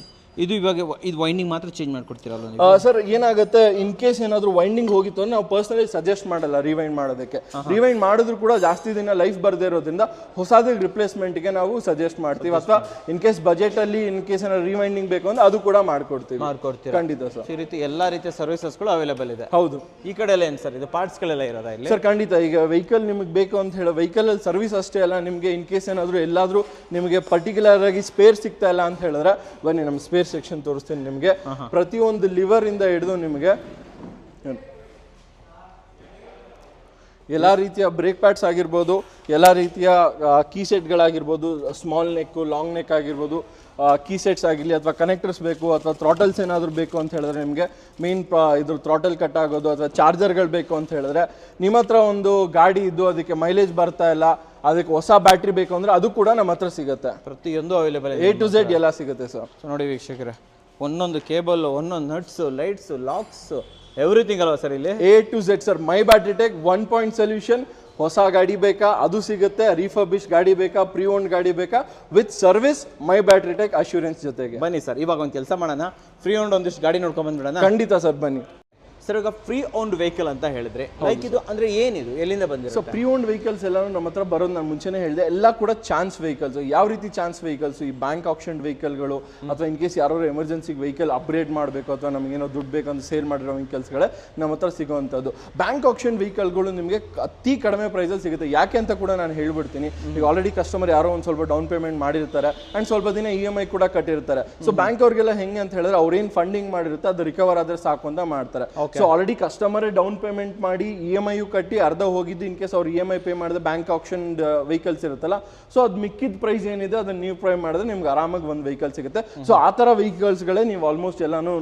ಇದು ಇವಾಗ ಇದು ವೈಂಡಿಂಗ್ ಮಾತ್ರ ಚೇಂಜ್ ಮಾಡ್ಕೊಡ್ತೀರಲ್ಲ ನೀವು?
ಸರ್ ಏನಾಗುತ್ತೆ ಇನ್ ಕೇಸ್ ಏನಾದರೂ ವೈಂಡಿಂಗ್ ಹೋಗಿತ್ತು ಅಂದ್ರೆ ನಾವು ಪರ್ಸನಲಿ ಸಜೆಸ್ಟ್ ಮಾಡಲ್ಲ ರಿವೈಂಡ್ ಮಾಡೋದಕ್ಕೆ. ರಿವೈಂಡ್ ಮಾಡಿದ್ರು ಕೂಡ ಜಾಸ್ತಿ ದಿನ ಲೈಫ್ ಬರದೇ ಇರೋದ್ರಿಂದ ಹೊಸದಾಗಿ ರಿಪ್ಲೇಸ್ಮೆಂಟ್ಗೆ ನಾವು ಸಜೆಸ್ಟ್ ಮಾಡ್ತೀವಿ. ಅಥವಾ ಇನ್ ಕೇಸ್ ಬಜೆಟ್ ಅಲ್ಲಿ ಇನ್ ಕೇಸ್ ಏನಾದ್ರು ರಿವೈಂಡಿಂಗ್ ಬೇಕು ಅಂದ್ರೆ ಅದು ಕೂಡ ಮಾಡ್ಕೊಡ್ತೀವಿ.
ಮಾಡ್ಕೊಡ್ತೀವಿ
ಖಂಡಿತ ಸರ್.
ಈ ರೀತಿ ಎಲ್ಲ ರೀತಿಯ ಸರ್ವಿಸಸ್ಗಳು ಅವೈಲೇಬಲ್ ಇದೆ.
ಹೌದು.
ಈ ಕಡೆ ಎಲ್ಲ ಏನು ಸರ್ ಇದು ಪಾರ್ಟ್ಸ್ಗಳೆಲ್ಲ ಇರೋದಾ ಇಲ್ಲಿ?
ಸರ್ ಖಂಡಿತ. ಈಗ ವೆಹಿಕಲ್ ನಿಮಗೆ ಬೇಕು ಅಂತ ಹೇಳಿ ವೆಹಿಕಲ್ ಅಲ್ಲಿ ಸರ್ವಿಸ್ ಅಷ್ಟೇ ಅಲ್ಲ ನಿಮಗೆ ಇನ್ ಕೇಸ್ ಏನಾದರೂ ಎಲ್ಲಾದರೂ ನಿಮಗೆ ಪರ್ಟಿಕ್ಯುಲರ್ ಆಗಿ ಸ್ಪೇರ್ ಸಿಗ್ತಾ ಇಲ್ಲ ಅಂತ ಹೇಳಿದ್ರೆ ಬನ್ನಿ ನಮ್ಮ ಸ್ಪೇರ್ ಸೆಕ್ಷನ್ ತೋರಿಸ್ತೀನಿ ನಿಮಗೆ. ಪ್ರತಿಯೊಂದು ಲಿವರ್ ಇಂದ ಹಿಡಿದು ನಿಮಗೆ ಎಲ್ಲ ರೀತಿಯ ಬ್ರೇಕ್ ಪ್ಯಾಡ್ಸ್ ಆಗಿರ್ಬೋದು ಎಲ್ಲ ರೀತಿಯ ಕೀ ಸೆಟ್ಗಳಾಗಿರ್ಬೋದು ಸ್ಮಾಲ್ ನೆಕ್ ಲಾಂಗ್ ನೆಕ್ ಆಗಿರ್ಬೋದು ಕೀ ಸೆಟ್ಸ್ ಆಗಿರಲಿ ಅಥವಾ ಕನೆಕ್ಟರ್ಸ್ ಬೇಕು ಅಥವಾ ಥ್ರಾಟಲ್ಸ್ ಏನಾದರೂ ಬೇಕು ಅಂತ ಹೇಳಿದ್ರೆ ನಿಮಗೆ ಮೇನ್ ಇದ್ರ ಥ್ರಾಟಲ್ ಕಟ್ ಆಗೋದು ಅಥವಾ ಚಾರ್ಜರ್ಗಳು ಬೇಕು ಅಂತ ಹೇಳಿದ್ರೆ ನಿಮ್ಮ ಹತ್ರ ಒಂದು ಗಾಡಿ ಇದ್ದು ಅದಕ್ಕೆ ಮೈಲೇಜ್ ಬರ್ತಾ ಇಲ್ಲ ಅದಕ್ಕೆ ಹೊಸ ಬ್ಯಾಟ್ರಿ ಬೇಕು ಅಂದ್ರೆ ಅದು ಕೂಡ ನಮ್ಮ ಹತ್ರ ಸಿಗುತ್ತೆ.
ಪ್ರತಿಯೊಂದು ಅವೈಲೇಬಲ್
ಎ ಟು ಝೆಡ್ ಎಲ್ಲ ಸಿಗುತ್ತೆ ಸರ್
ಸೊ ನೋಡಿ ವೀಕ್ಷಕರೇ ಒಂದೊಂದು ಕೇಬಲ್ ಒಂದೊಂದು ನಟ್ಸು ಲೈಟ್ಸ್ ಲಾಕ್ಸು ಎವ್ರಿಥಿಂಗ್ ಅಲ್ವಾ ಸರ್ ಇಲ್ಲಿ?
A to Z sir my battery tech one point solution ಹೊಸ ಗಾಡಿ ಬೇಕಾ? ಅದು ಸಿಗುತ್ತೆ. ರಿಫರ್ಬಿಶ್ ಗಾಡಿ ಬೇಕಾ? ಪ್ರೀ ಓನ್ ಗಾಡಿ ಬೇಕಾ? With service my battery tech assurance ಜೊತೆಗೆ.
ಬನ್ನಿ ಸರ್ ಇವಾಗ ಒಂದು ಕೆಲಸ ಮಾಡೋಣ. ಫ್ರೀ ಓನ್ ಒಂದಿಷ್ಟು ಗಾಡಿ ನೋಡ್ಕೊಂಡ್ ಬಂದ್ಬಿಡೋಣ.
ಖಂಡಿತ ಸರ್ ಬನ್ನಿ.
ಸರ್ ಈಗ ಫ್ರೀ ಓನ್ಡ್ ವೆಹಿಕಲ್ ಅಂತ ಹೇಳಿದ್ರೆ ಲೈಕ್ ಇದು ಅಂದ್ರೆ ಏನಿದು? ಎಲ್ಲಿಂದ
ಬಂದಿದೆ
ಸೊ
ಪ್ರೀ ಓನ್ಡ್ ವೆಹಿಕಲ್ಸ್ ಎಲ್ಲ ನಮ್ಮ ಹತ್ರ ಬರೋದು. ನಾನು ಮುಂಚೆನೇ ಹೇಳಿದೆ ಎಲ್ಲ ಕೂಡ ಚಾನ್ಸ್ ವೆಹಿಕಲ್ಸ್ ಯಾವ ರೀತಿ ಚಾನ್ಸ್ ವೆಹಿಕಲ್ಸ್ ಈ ಬ್ಯಾಂಕ್ ಆಪ್ಷನ್ ವೆಹಿಕಲ್ಗಳು ಅಥವಾ ಇನ್ ಕೇಸ್ ಯಾರು ಎಮರ್ಜೆನ್ಸಿಗೆ ವೆಹಿಕಲ್ ಅಪ್ಗ್ರೇಡ್ ಮಾಡಬೇಕು ಅಥವಾ ನಮಗೇನೋ ದುಡ್ಡು ಬೇಕಂತ ಸೇಲ್ ಮಾಡಿರೋ ವೆಹಿಕಲ್ಸ್ಗಳೇ ನಮ್ಮ ಹತ್ರ ಸಿಗುವಂಥದ್ದು. ಬ್ಯಾಂಕ್ ಆಪ್ಷನ್ ವೆಹಿಕಲ್ಗಳು ನಿಮಗೆ ಅತಿ ಕಡಿಮೆ ಪ್ರೈಸಲ್ಲಿ ಸಿಗುತ್ತೆ. ಯಾಕೆ ಅಂತ ಕೂಡ ನಾನು ಹೇಳ್ಬಿಡ್ತೀನಿ. ಈಗ ಆಲ್ರೆಡಿ ಕಸ್ಟಮರ್ ಯಾರೋ ಒಂದು ಸ್ವಲ್ಪ ಡೌನ್ ಪೇಮೆಂಟ್ ಮಾಡಿರ್ತಾರೆ ಆ್ಯಂಡ್ ಸ್ವಲ್ಪ ದಿನ ಇ ಎಂ ಐ ಕೂಡ ಕಟ್ಟಿರ್ತಾರೆ. ಸೊ ಬ್ಯಾಂಕ್ ಅವ್ರಿಗೆಲ್ಲ ಹೆಂಗೆ ಅಂತ ಹೇಳಿದ್ರೆ ಅವ್ರೇನು ಫಂಡಿಂಗ್ ಮಾಡಿರುತ್ತೆ ಅದು ರಿಕವರ್ ಆದರೆ ಸಾಕು ಅಂತ ಮಾಡ್ತಾರೆ. So already customer down payment ಮಾಡಿ ಇ ಎಂ ಐ ಕಟ್ಟಿ ಅರ್ಧ ಹೋಗಿದ್ದು ಇನ್ ಕೇಸ್ ಅವ್ರು ಇ ಎಂ ಐ ಪೇ ಮಾಡಿದ್ರೆ ಬ್ಯಾಂಕ್ ಆಪ್ಷನ್ ವೆಹಿಕಲ್ಸ್ ಇರುತ್ತಲ್ಲ. ಸೊ ಅದು ಮಿಕ್ಕಿದ ಪ್ರೈಸ್ ಏನಿದೆ ಅದನ್ನ ನೀವು ಪ್ರೈ ಮಾಡಿದ್ರೆ ನಿಮ್ಗೆ ಆರಾಮಾಗಿ ಒಂದು ವೆಹಿಕಲ್ ಸಿಗುತ್ತೆ. ಸೊ ಆ ಥರ ವೆಹಿಕಲ್ಸ್ಗಳೇ ನೀವು ಆಲ್ಮೋಸ್ಟ್ ಎಲ್ಲಾನು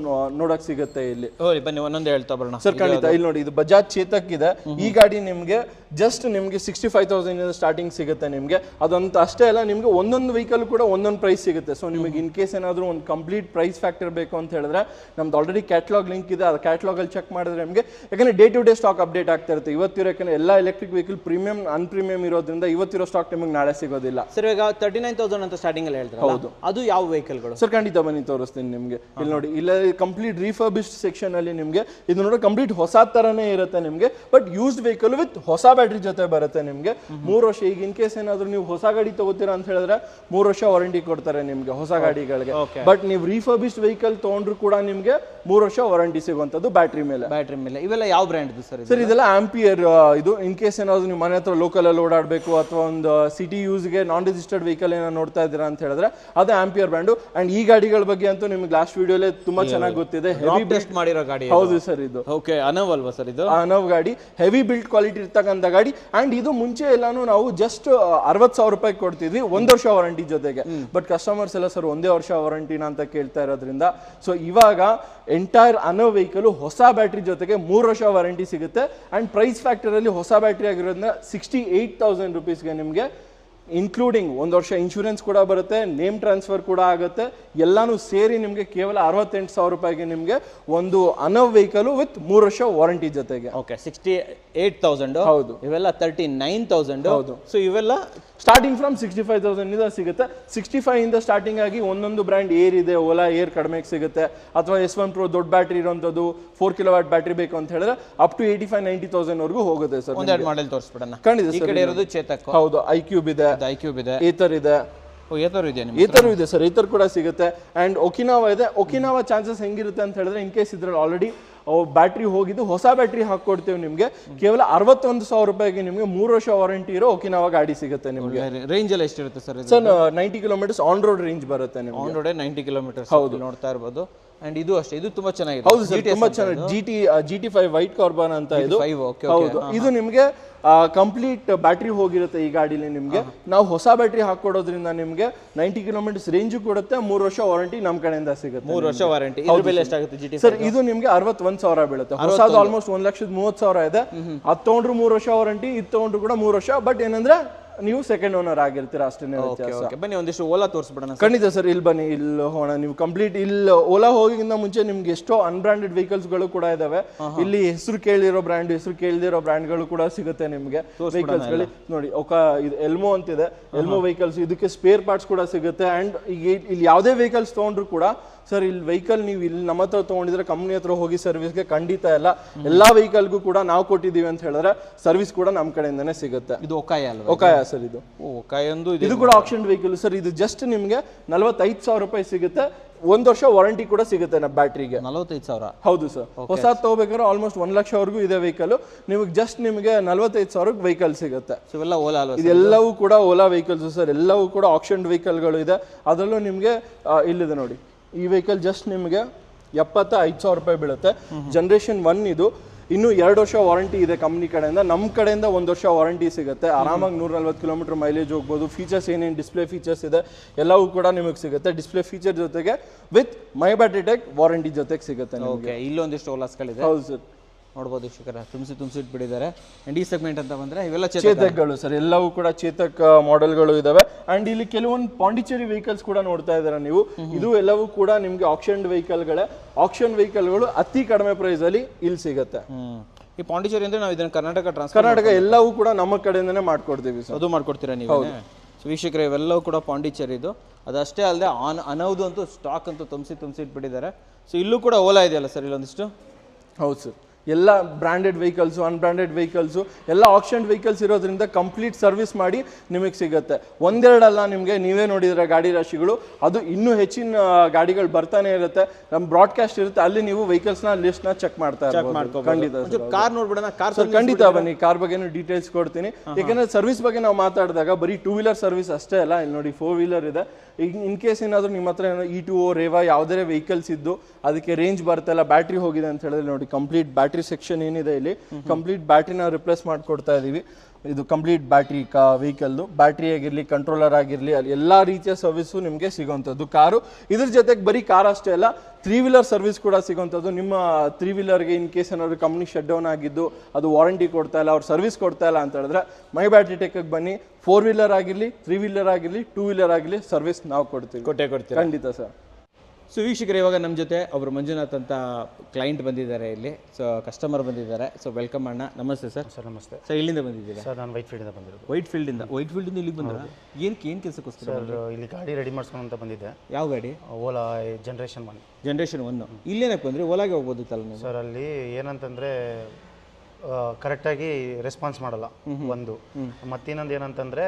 ನೋಡಕ್ ಸಿಗುತ್ತೆ ಇಲ್ಲಿ.
ಬನ್ನಿ ಒಂದೊಂದೇ ಹೇಳ್ತಾ ಬರೋಣ.
ಸರ್ ಖಂಡಿತ ಇಲ್ಲಿ ನೋಡಿ ಇದು ಬಜಾಜ್ ಚೇತಕ್ ಇದೆ ಈ ಗಾಡಿ ನಿಮಗೆ ಜಸ್ಟ್ ನಿಮಗೆ ಸಿಕ್ಸ್ಟಿ ಫೈವ್ ತೌಸಂಡ್ ಸ್ಟಾರ್ಟಿಂಗ್ ಸಿಗುತ್ತೆ ನಿಮಗೆ. ಅದಂತ ಅಷ್ಟೇ ಅಲ್ಲ ನಿಮಗೆ ಒಂದೊಂದು ವೆಹಿಕಲ್ ಕೂಡ ಒಂದೊಂದು ಪ್ರೈಸ್ ಸಿಗುತ್ತೆ. ಸೊ ನಿಮಗೆ ಇನ್ ಕೇಸ್ ಏನಾದರೂ ಒಂದು ಕಂಪ್ಲೀಟ್ ಪ್ರೈಸ್ ಫ್ಯಾಕ್ಟರ್ ಬೇಕು ಅಂತ ಹೇಳಿದ್ರೆ ನಮ್ದು ಆಲ್ರೆಡಿ ಕ್ಯಾಟ್ಲಾಗ್ ಲಿಂಕ್ ಇದೆ. ಅದು ಕ್ಯಾಟ್ಲಾಗ್ ಅಲ್ಲಿ ಚೆಕ್ ಮಾಡಿದ್ರೆ ನಮಗೆ. ಯಾಕಂದ್ರೆ day to day stock update ಆಗ್ತಾ ಇರುತ್ತೆ. ಇವತ್ತಿರೋ ಯಾಕಂದ್ರೆ ಎಲ್ಲ electric vehicle premium un premium ಇರೋದ್ರಿಂದ ಇವತ್ತಿರೋ ಸ್ಟಾಕ್ ನಿಮಗೆ ನಾಳೆ ಸಿಗೋದಿಲ್ಲ.
ಸರ್ ಈಗ ತರ್ಟಿ ನೈನ್ ತೌಸಂಡ್ ಅಂತ ಸ್ಟಾರ್ಟಿಂಗ್ ಅಲ್ಲಿ ಹೇಳ್ತಾರೆ
ಹೌದು.
ಅದು ಯಾವ ವೆಹಿಕಲ್ಗಳು
ಸರ್ ಖಂಡಿತ ಬನ್ನಿ ತೋರಿಸ್ತೀನಿ ನಿಮಗೆ. ಇಲ್ಲಿ ನೋಡಿ ಇಲ್ಲ ಕಂಪ್ಲೀಟ್ ರೀಫರ್ಬಿಸ್ಟ್ ಸೆಕ್ಷನ್ ಅಲ್ಲಿ ನಿಮಗೆ ಇದು ನೋಡಿ ಕಂಪ್ಲೀಟ್ ಹೊಸ ತರನೇ ಇರುತ್ತೆ ನಿಮಗೆ ಬಟ್ ಯೂಸ್ಡ್ ವೆಹಿಕಲ್ ವಿತ್ ಹೊಸ ಬ್ಯಾಟ್ರಿ ಜೊತೆ ಬರುತ್ತೆ ನಿಮಗೆ. ಮೂರು ವರ್ಷ ಈಗ ಇನ್ ಕೇಸ್ ಏನಾದ್ರು ನೀವು ಹೊಸ ಗಾಡಿ ತಗೋತೀರಾ ಅಂತ ಹೇಳಿದ್ರೆ ಮೂರು ವರ್ಷ ವಾರಂಟಿ ಕೊಡ್ತಾರೆ ನಿಮಗೆ ಹೊಸ ಗಾಡಿಗಳಿಗೆ. ಬಟ್ ನೀವು ರೀಫರ್ಬಿಸ್ಟ್ ವೆಹಿಕಲ್ ತಗೊಂಡ್ರು ಕೂಡ ನಿಮಗೆ ಮೂರು ವರ್ಷ ವಾರಂಟಿ ಸಿಗುವಂಥದ್ದು ಬ್ಯಾಟ್ರಿ ಮೇಲೆ.
ಬ್ಯಾಟ್ರಿ ಮೇಲೆ. ಇವೆಲ್ಲ ಯಾವ ಬ್ರ್ಯಾಂಡ್ ಇದು ಸರ್ ಇದು?
ಸರ್ ಇದೆಲ್ಲ ಆಂಪಿಯರ್ ಇದು ಇನ್ ಕೇಸ್ ಏನಾದ್ರು ನೀವು ಮನೆ ಹತ್ರ ಲೋಕಲ್ ಅಲ್ಲಿ ಓಡಾಡಬೇಕು ಅಥವಾ ಒಂದು ಸಿಟಿ ಯೂಸ್ಗೆ ನಾನ್ ರಿಜಿಸ್ಟರ್ಡ್ ವೆಹಿಕಲ್ ಏನೋ ನೋಡ್ತಾ ಇದ್ದೀರಾ ಅಂತ ಹೇಳಿದ್ರೆ ಅದು ಆಂಪಿಯರ್ ಬ್ರ್ಯಾಂಡು ಅಂಡ್ ಈ ಗಾಡಿಗಳ ಬಗ್ಗೆ ಅಂತೂ ನಿಮ್ಗೆ ಲಾಸ್ಟ್ ವಿಡಿಯೋಲೆ ತುಂಬಾ ಚೆನ್ನಾಗಿ ಗೊತ್ತಿದೆ. ಹೆವಿ
ಟೆಸ್ಟ್ ಮಾಡಿರೋ ಗಾಡಿ
ಹೌದು ಸರ್ ಇದು.
ಓಕೆ ಅನವ್ ಅಲ್ವಾ ಸರ್ ಇದು?
ಅನವ್ ಗಾಡಿ. ಹೆವಿ ಬಿಲ್ಡ್ ಕ್ವಾಲಿಟಿ ಇರ್ತಕ್ಕಂಥ ಗಾಡಿ. ಅಂಡ್ ಇದು ಮುಂಚೆ ಎಲ್ಲಾನು ನಾವು ಜಸ್ಟ್ ಅರವತ್ತು ಸಾವಿರ ರೂಪಾಯಿ ಕೊಡ್ತಿದ್ವಿ ಒಂದ್ ವರ್ಷ ವಾರಂಟಿ ಜೊತೆಗೆ. ಬಟ್ ಕಸ್ಟಮರ್ಸ್ ಎಲ್ಲ ಸರ್ ಒಂದೇ ವರ್ಷ ವಾರಂಟಿನ ಅಂತ ಕೇಳ್ತಾ ಇರೋದ್ರಿಂದ ಸೊ ಇವಾಗ ಎಂಟೈರ್ ಅನವ್ ವೆಹಿಕಲ್ ಹೊಸ ಬ್ಯಾಟ್ರಿ ಜೊತೆಗೆ ಮೂರು ವರ್ಷ ವಾರಂಟಿ ಸಿಗುತ್ತೆ. ಅಂಡ್ ಪ್ರೈಸ್ ಫ್ಯಾಕ್ಟರಲ್ಲಿ ಹೊಸ ಬ್ಯಾಟ್ರಿ ಆಗಿರೋದ್ರಿಂದ ಸಿಕ್ಸ್ಟಿ ಏಯ್ಟ್ ತೌಸಂಡ್ ರುಪೀಸ್ಗೆ ನಿಮಗೆ ಇನ್ಕ್ಲೂಡಿಂಗ್ ಒಂದು ವರ್ಷ ಇನ್ಶೂರೆನ್ಸ್ ಕೂಡ ಬರುತ್ತೆ ನೇಮ್ ಟ್ರಾನ್ಸ್ಫರ್ ಕೂಡ ಆಗುತ್ತೆ. ಎಲ್ಲಾನು ಸೇರಿ ನಿಮಗೆ ಕೇವಲ ಅರವತ್ತೆಂಟು ಸಾವಿರ ರೂಪಾಯಿಗೆ ನಿಮಗೆ ಒಂದು ಅನವ್ ವೆಹಿಕಲು ವಿತ್ ಮೂರು ವರ್ಷ ವಾರಂಟಿ ಜೊತೆಗೆ.
ಓಕೆ ಸಿಕ್ಸ್ಟಿ ಏಟ್ ತೌಸಂಡ್
ಹೌದು.
ಇವೆಲ್ಲ ತರ್ಟಿ ನೈನ್ ತೌಸಂಡ್.
ಹೌದು.
ಸೊ ಇವೆಲ್ಲ
starting from sixty five thousand ಇಂದ ಸಿಗುತ್ತೆ. ಸಿಕ್ಸ್ಟಿ ಫೈವ್ ಇಂದ ಸ್ಟಾರ್ಟಿಂಗ್ ಆಗಿ ಒಂದೊಂದು ಬ್ರ್ಯಾಂಡ್ ಏರ್ ಇದೆ ಓಲಾ ಏರ್ ಕಡಿಮೆಗೆ ಸಿಗುತ್ತೆ. ಅಥವಾ ಎಸ್ ಒನ್ ಪ್ರೋ ದೊಡ್ಡ ಬ್ಯಾಟ್ರಿ ಇರುವಂಥದ್ದು ಫೋರ್ ಕಿಲೋ ವಾಟ್ ಬ್ಯಾಟ್ರಿ ಬೇಕು ಅಂತ ಹೇಳಿದ್ರೆ up to eighty five ninety thousand ವರೆಗೂ ಹೋಗುತ್ತೆ ಸರ್
ಒಂದೆರಡು ಮಾಡೆಲ್ ತೋರಿಸ್ಬಿಡೋಣ.
ಖಂಡಿತ
ಈ ಕಡೆ ಇರೋದು ಚೇತಕ್
ಹೌದು ಐ ಕ್ಯೂಬ್ ಇದೆ.
ಐ ಕ್ಯೂಬ್ ಇದೆ.
ಏತರ್ ಇದೆ.
ಓ ಏತರು ಇದೆ ನಿಮ್ಗೆ
ಏತರು ಇದೆ ಸರ್ ಏತರ್ ಕೂಡ ಸಿಗುತ್ತೆ. ಅಂಡ್ ಒಕಿನಾವಾ ಇದೆ. ಒಕಿನಾವಾ ಚಾನ್ಸಸ್ ಹೆಂಗಿರುತ್ತೆ ಅಂತ ಹೇಳಿದ್ರೆ ಇನ್ ಕೇಸ್ ಇದ್ರಲ್ಲಿ ಆಲ್ರೆಡಿ ಬ್ಯಾಟ್ರಿ ಹೋಗಿದ್ದು ಹೊಸ ಬ್ಯಾಟ್ರಿ ಹಾಕೊಡ್ತೇವೆ ನಿಮಗೆ. ಕೇವಲ ಅರವತ್ತೊಂದು ಸಾವಿರ ರೂಪಾಯಿಗೆ ನಿಮಗೆ ಮೂರು ವರ್ಷ ವಾರಂಟಿ ಇರೋ ಒಕಿನಾವಾ ಗಾಡಿ ಸಿಗುತ್ತೆ ನಿಮಗೆ.
ರೇಂಜ್ ಎಲ್ಲ ಎಷ್ಟಿರುತ್ತೆ sir
sir ninety kilometres on road range ಬರುತ್ತೆ ನಿಮಗೆ.
ಆನ್ ರೋಡ್ ನೈಂಟಿ ಕಿಲೋಮೀಟರ್ಸ್ ಹೌದು. ನೋಡ್ತಾ ಇರ್ಬೋದು. ಅಂಡ್ ಇದು ಅಷ್ಟೇ. ಇದು ತುಂಬಾ ಚೆನ್ನಾಗಿದೆ.
ಹೌದು ಸರ್ ತುಂಬಾ ಚೆನ್ನಾಗಿ G T G T five white carbon ಅಂತ ಇದು. ಹೌದು. ಇದು ನಿಮಗೆ ಕಂಪ್ಲೀಟ್ ಬ್ಯಾಟ್ರಿ ಹೋಗಿರುತ್ತೆ ಈ ಗಾಡಿಲಿ ನಿಮಗೆ. ನಾವು ಹೊಸ ಬ್ಯಾಟ್ರಿ ಹಾಕೊಡೋದ್ರಿಂದ ನಿಮಗೆ ನೈಂಟಿ ಕಿಲೋಮೀಟರ್ಸ್ ರೇಂಜ್ ಕೊಡುತ್ತೆ ಮೂರು ವರ್ಷ ವಾರಂಟಿ ನಮ್ಮ ಕಡೆಯಿಂದ ಸಿಗುತ್ತೆ
ಮೂರು ವರ್ಷ ವಾರಂಟಿ ಇದ್ರ ಬೆಲೆ ಎಷ್ಟಾಗುತ್ತೆ ಜಿ ಟಿ
ಸರ್ ಇದು ನಿಮ್ಗೆ ಅರವತ್ತೊಂದು ಸಾವಿರ ಬೀಳುತ್ತೆ. ಹೊಸದು ಆಲ್ಮೋಸ್ಟ್ ಒಂದ್ ಲಕ್ಷದ ಮೂವತ್ತು ಸಾವಿರ ಇದೆ. ಅದು ತಗೊಂಡ್ರು ಮೂರು ವರ್ಷ ವಾರಂಟಿ ಇದು ತಗೊಂಡ್ರು ಕೂಡ ಮೂರು ವರ್ಷ ಬಟ್ ಏನಂದ್ರೆ ನೀವು ಸೆಕೆಂಡ್ ಓನರ್ ಆಗಿರ್ತೀರಾ ಅಷ್ಟೇ ವ್ಯತ್ಯಾಸ.
ಓಕೆ ಬನ್ನಿ ಒಂದಿಷ್ಟು ಓಲಾ ತೋರಿಸ್ಬಿಡೋಣ
ಖಂಡಿತ ಸರ್ ಇಲ್ಲಿ ಬನ್ನಿ ಇಲ್ಲಿ ಹೋಗೋಣ. ನೀವು ಕಂಪ್ಲೀಟ್ ಇಲ್ಲಿ ಓಲಾ ಹೋಗಿಂದ ಮುಂಚೆ ನಿಮ್ಗೆ ಎಷ್ಟೋ ಅನ್ಬ್ರಾಂಡೆಡ್ ವೆಹಿಕಲ್ಸ್ಗಳು ಕೂಡ ಇದಾವೆ. ಇಲ್ಲಿ ಹೆಸರು ಕೇಳಿರೋ ಬ್ರ್ಯಾಂಡ್ ಹೆಸರು ಕೇಳದಿರೋ ಬ್ರ್ಯಾಂಡ್ಗಳು ಕೂಡ ಸಿಗುತ್ತೆ ನಿಮಗೆ. ವೆಹಿಕಲ್ಸ್ಗಳು ನೋಡಿ ಒಕ ಇದು ಎಲ್ಮೋ ಅಂತಿದೆ. ಎಲ್ಮೋ ವೆಹಿಕಲ್ಸ್ ಇದಕ್ಕೆ ಸ್ಪೇರ್ ಪಾರ್ಟ್ಸ್ ಕೂಡ ಸಿಗುತ್ತೆ. ಅಂಡ್ ಈಗ ಇಲ್ಲಿ ಯಾವುದೇ ವೆಹಿಕಲ್ಸ್ ತೊಗೊಂಡ್ರು ಕೂಡ ಸರ್ ಇಲ್ಲಿ ವೆಹಿಕಲ್ ನೀವು ಇಲ್ಲಿ ನಮ್ಮ ಹತ್ರ ತೊಗೊಂಡಿದ್ರೆ ಕಂಪ್ನಿ ಹತ್ರ ಹೋಗಿ ಸರ್ವಿಸ್ಗೆ ಖಂಡಿತ ಇಲ್ಲ ಎಲ್ಲಾ ವೆಹಿಕಲ್ಗೂ ಕೂಡ ನಾವು ಕೊಟ್ಟಿದ್ದೀವಿ ಅಂತ ಹೇಳಿದ್ರೆ ಸರ್ವಿಸ್ ಕೂಡ ನಮ್ಮ ಕಡೆಯಿಂದನೇ ಸಿಗುತ್ತೆ.
ಇದು ಒಕಾಯ ಅಲ್ವಾ?
ಒಕಾಯ ಸರ್ ಇದು.
ಒಕಾಯ ಒಂದು ಇದು.
ಕೂಡ ಆಪ್ಷನ್ ವೆಹಿಕಲ್ ಸರ್ ಇದು ಜಸ್ಟ್ ನಿಮಗೆ ನಲವತ್ತೈದು ಸಾವಿರ ರೂಪಾಯಿ ಸಿಗುತ್ತೆ. ಒಂದ್ ವರ್ಷ ವಾರಂಟಿ ಕೂಡ ಸಿಗುತ್ತೆ ನಮ್ಮ ಬ್ಯಾಟ್ರಿಗೆ
ನಲವತ್ತೈದು ಸಾವಿರ?
ಹೌದು ಸರ್. ಹೊಸ ತಗೋಬೇಕಾದ್ರೆ ಆಲ್ಮೋಸ್ಟ್ ಒಂದ್ ಲಕ್ಷವರೆಗೂ ಇದೆ ವೆಹಿಕಲ್ ನಿಮಗೆ ಜಸ್ಟ್ ನಿಮಗೆ ನಲವತ್ತೈದು ಸಾವಿರ ವೆಹಿಕಲ್ ಸಿಗುತ್ತೆ.
ಸೊ ಓಲಾ ಅಲ್ವಾ
ಇದೆಲ್ಲವೂ ಕೂಡ ಓಲಾ ವೆಹಿಕಲ್ಸ್ ಸರ್ ಎಲ್ಲವೂ ಕೂಡ ಆಪ್ಷನ್ ವೆಹಿಕಲ್ಗಳು ಇದೆ. ಅದರಲ್ಲೂ ನಿಮಗೆ ಇಲ್ಲಿದೆ ನೋಡಿ. ಈ ವೆಹಿಕಲ್ ಜಸ್ಟ್ ನಿಮಗೆ ಎಪ್ಪತ್ತ ಐದು ಸಾವಿರ ರೂಪಾಯಿ ಬೀಳುತ್ತೆ. ಜನ್ರೇಷನ್ ಒನ್ ಇದು. ಇನ್ನು ಎರಡು ವರ್ಷ ವಾರಂಟಿ ಇದೆ ಕಂಪ್ನಿ ಕಡೆಯಿಂದ. ನಮ್ಮ ಕಡೆಯಿಂದ ಒಂದು ವರ್ಷ ವಾರಂಟಿ ಸಿಗುತ್ತೆ. ಆರಾಮಾಗಿ ನೂರ ನಲ್ವತ್ತು ಕಿಲೋಮೀಟರ್ ಮೈಲೇಜ್ ಹೋಗ್ಬೋದು. ಫೀಚರ್ಸ್ ಏನೇನು ಡಿಸ್ಪ್ಲೇ ಫೀಚರ್ಸ್ ಇದೆ ಎಲ್ಲವೂ ಕೂಡ ನಿಮಗೆ ಸಿಗುತ್ತೆ. ಡಿಸ್ಪ್ಲೇ ಫೀಚರ್ ಜೊತೆಗೆ with my battery tech warranty ಜೊತೆಗೆ ಸಿಗುತ್ತೆ
ಇಲ್ಲೊಂದಿಷ್ಟು ಓಲಾಸ್ಗಳಿದೆ
ಹೌದು ಸರ್.
ನೋಡ್ಬೋದು ವೀಕ್ಷಕರ. ತುಂಬಿಸಿ ತುಂಬಿಸಿ ಇಟ್ಬಿಟ್ಟಿದ್ದಾರೆ. ಅಂಡ್ ಈ ಸೆಗ್ಮೆಂಟ್ ಅಂತ ಬಂದರೆ ಇವೆಲ್ಲ ಚೇತಕ.
ಚೇತಕ್ಗಳು ಸರ್ ಎಲ್ಲವೂ ಕೂಡ ಚೇತಕ್ ಮಾಡೆಲ್ಗಳು ಇದಾವೆ. ಅಂಡ್ ಇಲ್ಲಿ ಕೆಲವೊಂದು ಪಾಂಡಿಚೇರಿ ವೆಹಿಕಲ್ಸ್ ಕೂಡ ನೋಡ್ತಾ ಇದ್ದಾರೆ ನೀವು. ಇದು ಎಲ್ಲವೂ ಕೂಡ ನಿಮ್ಗೆ ಆಕ್ಷನ್ ವೆಹಿಕಲ್ಗಳೇ ಆಕ್ಷನ್ ವೆಹಿಕಲ್ಗಳು ಅತಿ ಕಡಿಮೆ ಪ್ರೈಸ್ ಅಲ್ಲಿ ಇಲ್ಲಿ ಸಿಗುತ್ತೆ.
ಈ ಪಾಂಡಿಚೇರಿ ಅಂದ್ರೆ ನಾವು ಇದನ್ನ ಕರ್ನಾಟಕ ಟ್ರಾನ್ಸ್ಫರ್
ಕರ್ನಾಟಕ ಎಲ್ಲವೂ ಕೂಡ ನಮ್ಮ ಕಡೆಯಿಂದನೇ ಮಾಡ್ಕೊಡ್ತೀವಿ ಸರ್.
ಅದು ಮಾಡ್ಕೊಡ್ತೀರಾ ನೀವು ವೀಕ್ಷಕರೇ ಇವೆಲ್ಲವೂ ಕೂಡ ಪಾಂಡಿಚೇರಿದು ಅದಷ್ಟೇ ಅಲ್ಲದೆ ಆನ್ ಅನೌದು ಅಂತೂ ಸ್ಟಾಕ್ ಅಂತೂ ತುಂಬಿಸಿ ತುಂಬಿಸಿ ಇಟ್ಬಿಟ್ಟಿದ್ದಾರೆ. ಸೊ ಇಲ್ಲೂ ಕೂಡ ಓಲಾ ಇದೆಯಲ್ಲ ಸರ್ ಇಲ್ಲೊಂದಿಷ್ಟು?
ಹೌದು ಸರ್. ಎಲ್ಲ ಬ್ರ್ಯಾಂಡೆಡ್ ವೆಹಿಕಲ್ಸು ಅನ್ಬ್ರ್ಯಾಂಡೆಡ್ ವೆಹಿಕಲ್ಸು ಎಲ್ಲ ಆಕ್ಷನ್ ವೆಹಿಕಲ್ಸ್ ಇರೋದ್ರಿಂದ ಕಂಪ್ಲೀಟ್ ಸರ್ವಿಸ್ ಮಾಡಿ ನಿಮಗೆ ಸಿಗುತ್ತೆ. ಒಂದೆರಡಲ್ಲ ನಿಮಗೆ ನೀವೇ ನೋಡಿದ್ರೆ ಗಾಡಿ ರಾಶಿಗಳು. ಅದು ಇನ್ನೂ ಹೆಚ್ಚಿನ ಗಾಡಿಗಳು ಬರ್ತಾನೆ ಇರುತ್ತೆ. ನಮ್ಮ ಬ್ರಾಡ್ಕಾಸ್ಟ್ ಇರುತ್ತೆ. ಅಲ್ಲಿ ನೀವು ವೆಹಿಕಲ್ಸ್ನ ಲಿಸ್ಟ್ನ ಚೆಕ್ ಮಾಡ್ತಾ ಖಂಡಿತ
ಕಾರ್ ನೋಡ್ಬಿಡೋಣ. ಕಾರ್
ಸರ್ ಖಂಡಿತ ಬನ್ನಿ. ಕಾರ್ ಬಗ್ಗೆನೂ ಡೀಟೇಲ್ಸ್ ಕೊಡ್ತೀನಿ. ಯಾಕಂದ್ರೆ ಸರ್ವಿಸ್ ಬಗ್ಗೆ ನಾವು ಮಾತಾಡಿದಾಗ ಬರೀ ಟೂ ವೀಲರ್ ಸರ್ವಿಸ್ ಅಷ್ಟೇ ಅಲ್ಲ. ಇಲ್ಲಿ ನೋಡಿ ಫೋರ್ ವೀಲರ್ ಇದೆ. ಈಗ ಇನ್ ಕೇಸ್ ಏನಾದರೂ ನಿಮ್ಮ ಹತ್ರ ಏನೋ ಇ ಟು ಓ ರೇವಾ ಯಾವುದೇ ವೆಹಿಕಲ್ಸ್ ಇದ್ದು ಅದಕ್ಕೆ ರೇಂಜ್ ಬರ್ತಾ ಇಲ್ಲ ಬ್ಯಾಟ್ರಿ ಹೋಗಿದೆ ಅಂತ ಹೇಳಿದ್ರೆ ನೋಡಿ ಕಂಪ್ಲೀಟ್ ಬ್ಯಾಟ್ರಿ ಸೆಕ್ಷನ್ ಏನಿದೆ ಇಲ್ಲಿ ಕಂಪ್ಲೀಟ್ ಬ್ಯಾಟ್ರಿನ ರಿಪ್ಲೇಸ್ ಮಾಡ್ಕೊಡ್ತಾ ಇದೀವಿ. ಇದು ಕಂಪ್ಲೀಟ್ ಬ್ಯಾಟ್ರಿ ಕಾ ವೆಹಿಕಲ್ದು ಬ್ಯಾಟ್ರಿ ಆಗಿರಲಿ ಕಂಟ್ರೋಲರ್ ಆಗಿರಲಿ ಅಲ್ಲಿ ಎಲ್ಲ ರೀತಿಯ ಸರ್ವಿಸು ನಿಮಗೆ ಸಿಗುವಂಥದ್ದು ಕಾರು ಇದ್ರ ಜೊತೆಗೆ ಬರೀ ಕಾರ್ ಅಷ್ಟೇ ಅಲ್ಲ ತ್ರೀ ವೀಲರ್ ಸರ್ವಿಸ್ ಕೂಡ ಸಿಗೋವಂಥದ್ದು ನಿಮ್ಮ ತ್ರೀ ವೀಲರ್ಗೆ ಇನ್ ಕೇಸ್ ಏನಾದ್ರು ಕಂಪ್ನಿ ಶಟ್ ಡೌನ್ ಆಗಿದ್ದು ಅದು ವಾರಂಟಿ ಕೊಡ್ತಾ ಇಲ್ಲ ಅವ್ರು ಸರ್ವಿಸ್ ಕೊಡ್ತಾ ಇಲ್ಲ ಅಂತ ಹೇಳಿದ್ರೆ ಮೈ ಬ್ಯಾಟ್ರಿ ಟೆಕ್ಗೆ ಬನ್ನಿ. ಫೋರ್ ವೀಲರ್ ಆಗಿರಲಿ ತ್ರೀ ವೀಲರ್ ಆಗಿರಲಿ ಟೂ ವೀಲರ್ ಆಗಿರಲಿ ಸರ್ವಿಸ್ ನಾವು ಕೊಡ್ತೀವಿ.
ಕೊಟ್ಟೆ ಕೊಡ್ತೀವಿ
ಖಂಡಿತ ಸರ್.
ಸೊ ವೀಕ್ಷಕರು ಇವಾಗ ನಮ್ಮ ಜೊತೆ ಅವರು ಮಂಜುನಾಥ್ ಅಂತ ಕ್ಲೈಂಟ್ ಬಂದಿದ್ದಾರೆ ಇಲ್ಲಿ. ಸೊ ಕಸ್ಟಮರ್ ಬಂದಿದ್ದಾರೆ. ಸೊ ವೆಲ್ಕಮ್ ಅಣ್ಣ. ನಮಸ್ತೆ ಸರ್
ಸರ್ ನಮಸ್ತೆ.
ಸರ್ ಇಲ್ಲಿಂದ ಬಂದಿದ್ದೀರಾ?
ಸರ್ ನಾನು ವೈಟ್ ಫೀಲ್ಡಿಂದ ಬಂದಿರೋದು.
ವೈಟ್ ಫೀಲ್ಡಿಂದ ವೈಟ್ ಫೀಲ್ಡಿಂದ ಇಲ್ಲಿಗೆ ಬಂದ ಏನಕ್ಕೆ ಏನು ಕೆಲಸಕ್ಕೋಸ್ಕರ
ಸರ್ ಇಲ್ಲಿ ಗಾಡಿ ರೆಡಿ ಅಂತ ಬಂದಿದ್ದೆ.
ಯಾವ ಗಾಡಿ?
ಓಲಾ ಜನ್ರೇಷನ್ ಒನ್
ಜನ್ರೇಷನ್ ಒನ್ನು ಇಲ್ಲೇನಕ್ಕೆ ಬಂದರೆ? ಓಲಾಗೆ ಹೋಗ್ಬೋದಿತ್ತಲ್ಲ ನೀವು?
ಸರ್ ಅಲ್ಲಿ ಏನಂತಂದರೆ ಕರೆಕ್ಟಾಗಿ ರೆಸ್ಪಾನ್ಸ್ ಮಾಡಲ್ಲ ಒಂದು. ಮತ್ತಿನ್ನೊಂದು ಏನಂತಂದರೆ